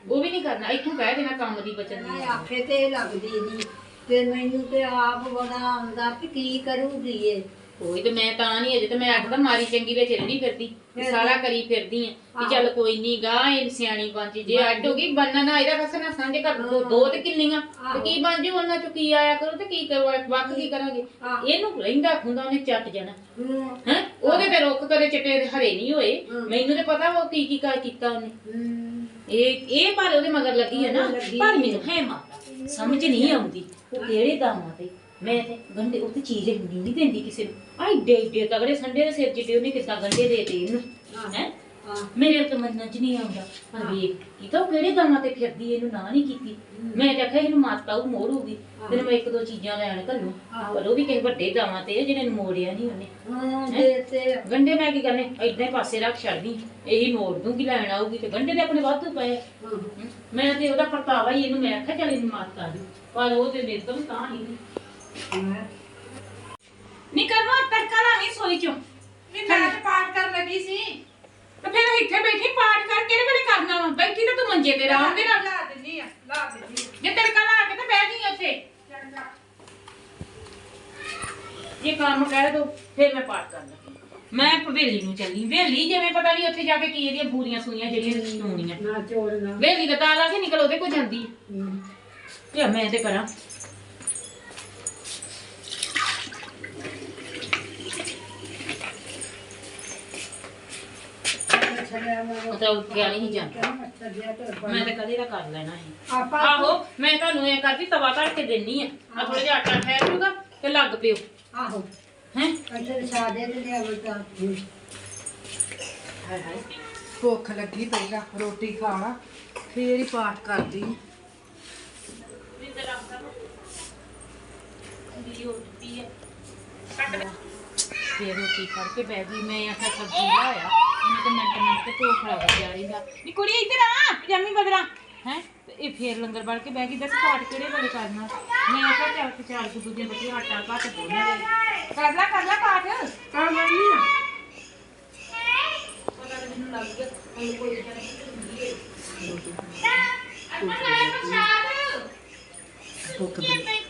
Speaker 4: ਉਹ ਵੀ ਨਹੀਂ ਕਰਨਾ ਇੱਥੋਂ ਕਹਿ ਦੇਣਾ ਕੰਮ ਦੀ ਬਚਨ
Speaker 3: ਮੈਂ ਆਖੇ ਤੇ ਲੱਗਦੀ ਨਹੀਂ ਤੇ ਮੈਨੂੰ ਤੇ ਆਪ ਬੜਾ ਆਉਂਦਾ ਕਿ ਕੀ ਕਰੂਗੀ ਇਹ?
Speaker 4: ਕੋਈ ਤੇ ਮੈਂ ਤਾਂ ਨਹੀਂ ਅਜੇ ਤੇ ਮੈਂ ਤਾਂ ਮਾਰੀ ਚੰਗੀ ਵਿੱਚ ਰਹਿਣੀ ਫਿਰਦੀ ਵੀ। ਸਾਰਾ ਕਰੀ ਫਿਰਦੀ ਆ ਕਿ ਚੱਲ ਕੋਈ ਨਹੀਂ ਗਾ ਇਹ ਸਿਆਣੀ ਬਾਂਚੀ ਜੇ ਅੱਡ ਹੋ ਗਈ ਬੰਨਾ ਨਾ ਇਹਦਾ ਫਸਣਾ ਸਾਂਝੇ ਕਰ ਦੋ ਦੋ ਤੇ ਕਿੰਨੀਆਂ ਤੇ ਕੀ ਬਣ ਜੂ ਉਹਨਾਂ ਚੋਂ ਕੀ ਆਇਆ ਕਰੋ ਤੇ ਕੀ ਕਰੋ ਵੱਖ ਕੀ ਕਰਾਂਗੇ? ਇਹਨੂੰ ਰਹਿੰਦਾ ਖੁੰਦਾ ਉਹਨੇ ਚੱਟ ਜਾਣਾ।
Speaker 3: ਹੂੰ।
Speaker 4: ਹੈ? ਉਹਦੇ ਤੇ ਰੁੱਖ ਕਦੇ ਚਿੱਟੇ ਤੇ ਹਰੇ ਨਹੀਂ ਹੋਏ। ਮੈਨੂੰ ਤੇ ਪਤਾ ਉਹ ਕੀ ਕੀ ਕਰ ਕੀਤਾ ਉਹਨੇ।
Speaker 3: ਹੂੰ।
Speaker 4: ਇਹ ਇਹ ਪਰ ਉਹਦੇ ਮਗਰ ਲੱਗੀ ਹੈ ਨਾ ਪਰ ਮੈਨੂੰ ਹੈ ਮਾਤਾ ਸਮਝ ਨਹੀਂ ਆਉਂਦੀ ਉਹ ਕਿਹੜੇ ਦਾਮਾਂ ਤੇ ਮੈਂ ਤੇ ਗੰਡੇ ਉੱਤੇ ਚੀਜ਼ ਹੁੰਦੀ ਨਹੀਂ ਦਿੰਦੀ ਕਿਸੇ ਨੂੰ। ਆਈ ਡੇ ਡੇ ਤਗੜੇ ਸੰਡੇ ਦੇ ਸਿਰ ਜਿੱਡੇ ਉਹਨੇ ਕਿੱਦਾਂ ਗੰਡੇ ਦੇ ਦੇ ਇਹਨੂੰ ਹੈ
Speaker 3: ਹਾਂ?
Speaker 4: ਮੇਰੇ ਤਾਂ ਮੰਨਣ ਚ ਨਹੀਂ ਆਉਂਦਾ। ਪਰ ਵੇਖ ਕੀ ਤਾਂ ਉਹ ਕਿਹੜੇ ਦਾਮਾਂ ਤੇ ਫਿਰਦੀ ਇਹਨੂੰ ਨਾ ਨਹੀਂ ਕੀਤੀ। ਮੈਂ ਤਾਂ ਆਖਿਆ ਇਹਨੂੰ ਮਾਤਾ ਉਹ ਮੋੜੂਗੀ ਤੇ ਮੈਂ ਇੱਕ ਦੋ ਚੀਜ਼ਾਂ ਲੈਣ ਘੱਲੂ। ਪਰ ਉਹ ਵੀ ਕਿਸੇ ਵੱਡੇ ਦਾਮਾਂ ਤੇ ਜਿਹਨੇ ਨੂੰ ਮੋੜਿਆ ਨਹੀਂ ਉਹਨੇ।
Speaker 3: ਹਾਂ ਤੇ
Speaker 4: ਗੰਡੇ ਮੈਂ ਕੀ ਕਰਨੇ? ਹੀ ਪਾਸੇ ਰੱਖ ਛੱਡਦੀ। ਇਹੀ ਮੋੜ ਦੂੰਗੀ ਲੈਣ ਆਊਗੀ ਤੇ ਗੰਡੇ ਦੇ ਆਪਣੇ ਵਾਧੂ ਪਏ।
Speaker 3: ਹਾਂ।
Speaker 4: ਮੈਂ ਤੇ ਉਹਦਾ ਪਰਤਾਵਾ ਹੀ ਇਹਨੂੰ ਮੈਂ ਆਖਿਆ ਚੱਲ ਇਹਨੂੰ ਕਰ ਦੀ। ਪਰ ਉਹ ਤੇ ਮੇਰੇ ਤੋਂ ਤਾਂ ਨਹੀਂ ਕਰਵਾ ਤੜਕਾ ਲਾਵੀਂ ਸੋਈ ਚੋਂ।
Speaker 2: ਨਹੀਂ ਮੈਂ ਤੇ ਪਾਠ ਕਰਨ ਲੱਗੀ ਸੀ।
Speaker 4: ਤੇ ਫਿਰ ਇੱਥੇ ਬੈਠੀ ਪਾਠ ਕਰ ਕਿਹੜੇ ਵੇਲੇ ਕਰਨਾ ਵਾ? ਬੈਠੀ ਤਾਂ ਤੂੰ ਮੰਜੇ ਤੇ ਆਰਾਮ ਦੇ ਨਾਲ
Speaker 2: ਲਾ ਦਿੰਨੀ ਆ ਲਾ ਦਿੰਨੀ।
Speaker 4: ਜੇ ਤੜਕਾ ਲਾ ਕੇ ਤੇ ਬਹਿ ਗਈ ਉੱਥੇ। ਜੇ। ਕੰਮ ਕਹਿ ਦੋ ਫਿਰ ਮੈਂ ਪਾਠ ਕਰ ਲੱਗੀ। ਮੈਂ ਭਵੇਲੀ ਨੂੰ ਚੱਲੀ। ਵੇਲੀ ਜਿਵੇਂ ਪਤਾ ਨਹੀਂ ਉੱਥੇ ਜਾ ਕੇ ਕੀ ਇਹਦੀਆਂ ਬੂਰੀਆਂ ਸੂਈਆਂ ਜਿਹੜੀਆਂ ਸੁਣੀਆਂ
Speaker 3: ਨਾ ਚੋੜਨਾ
Speaker 4: ਵੇਲੀ ਦਾ ਤਾਲਾ ਕੇ ਨਿਕਲ ਉਹਦੇ ਕੋ ਜਾਂਦੀ। ਹੈ। ਤੇ ਮੈਂ ਤੇ ਕਰਾਂ।
Speaker 3: ਛੜਿਆ ਮੈਂ
Speaker 4: ਉਹ ਤਾਂ ਉੱਠਿਆ ਨਹੀਂ ਜਾਂਦਾ
Speaker 3: ਮੱਛਰ ਜਿਹਾ ਤੇ
Speaker 4: ਮੈਂ ਤਾਂ ਕਦੇ ਦਾ ਕਰ ਲੈਣਾ ਹੈ
Speaker 3: ਆਪਾਂ
Speaker 4: ਆਹੋ ਮੈਂ ਤੁਹਾਨੂੰ ਇਹ ਕਰਦੀ ਤਵਾ ਧਰ ਕੇ ਦੇਣੀ ਆ। ਆ ਥੋੜਾ ਜਿਹਾ ਆਟਾ ਠਹਿਰ ਜੂਗਾ ਤੇ ਲੱਗ ਪਿਓ।
Speaker 3: ਆਹੋ।
Speaker 4: ਹੈ?
Speaker 3: ਕੰਦਰ ਸਾਦੇ ਤੇ ਲਿਆ ਬਤਾ
Speaker 2: ਹਾਏ ਹਾਏ। ਭੁੱਖ ਲੱਗੀ ਪਹਿਲਾਂ ਰੋਟੀ ਖਾਣਾ। ਫੇਰ ਹੀ ਪਾਠ ਕਰਦੀ।
Speaker 4: ਫੇਰ ਰੋਟੀ ਖਾ ਕੇ ਬਹਿ ਗਈ। ਮੈਂ ਆਖਿਆ ਸਬਜ਼ੀ ਲਾਇਆ ਇਹਨੇ ਤਾਂ ਮਿੰਟ ਮਿੰਟ ਤੇ ਧੋ ਖੜਾ ਜਾ ਰਹੀਦਾ ਨੀ ਕੁੜੀ ਇੱਧਰ ਆ ਪਜਾਮੀ ਬਦਲਾ ਹੈ ਇਹ ਫੇਰ ਲੰਗਰ ਬਣ ਕੇ ਬਹਿ ਗਈ ਦੱਸ ਪਾਠ ਕਿਹੜੇ ਵੇਲੇ ਕਰਨਾ ਮੈਂ ਆਖਿਆ ਚੱਲ ਤੇ ਚਾਰ ਕੁ ਦੂਜੇ ਬੱਚੇ ਆਟਾ ਘੱਟ ਦੋਨਾਂ ਦੇ ਕਰ ਲੈ ਕਰ ਲੈ ਪਾਠ
Speaker 2: ਕਰ ਲੈਣੀ ਆ
Speaker 4: ਪਤਾ ਤਾਂ ਮੈਨੂੰ ਲੱਗ ਗਿਆ ਕੋਈ ਕੋਈ ਅੱਛਾ ਲੈ ਪ੍ਰਸ਼ਾਦ
Speaker 2: ਭੁੱਖ ਬੜੀ
Speaker 4: ਲੈ ਪ੍ਰਸ਼ਾਦ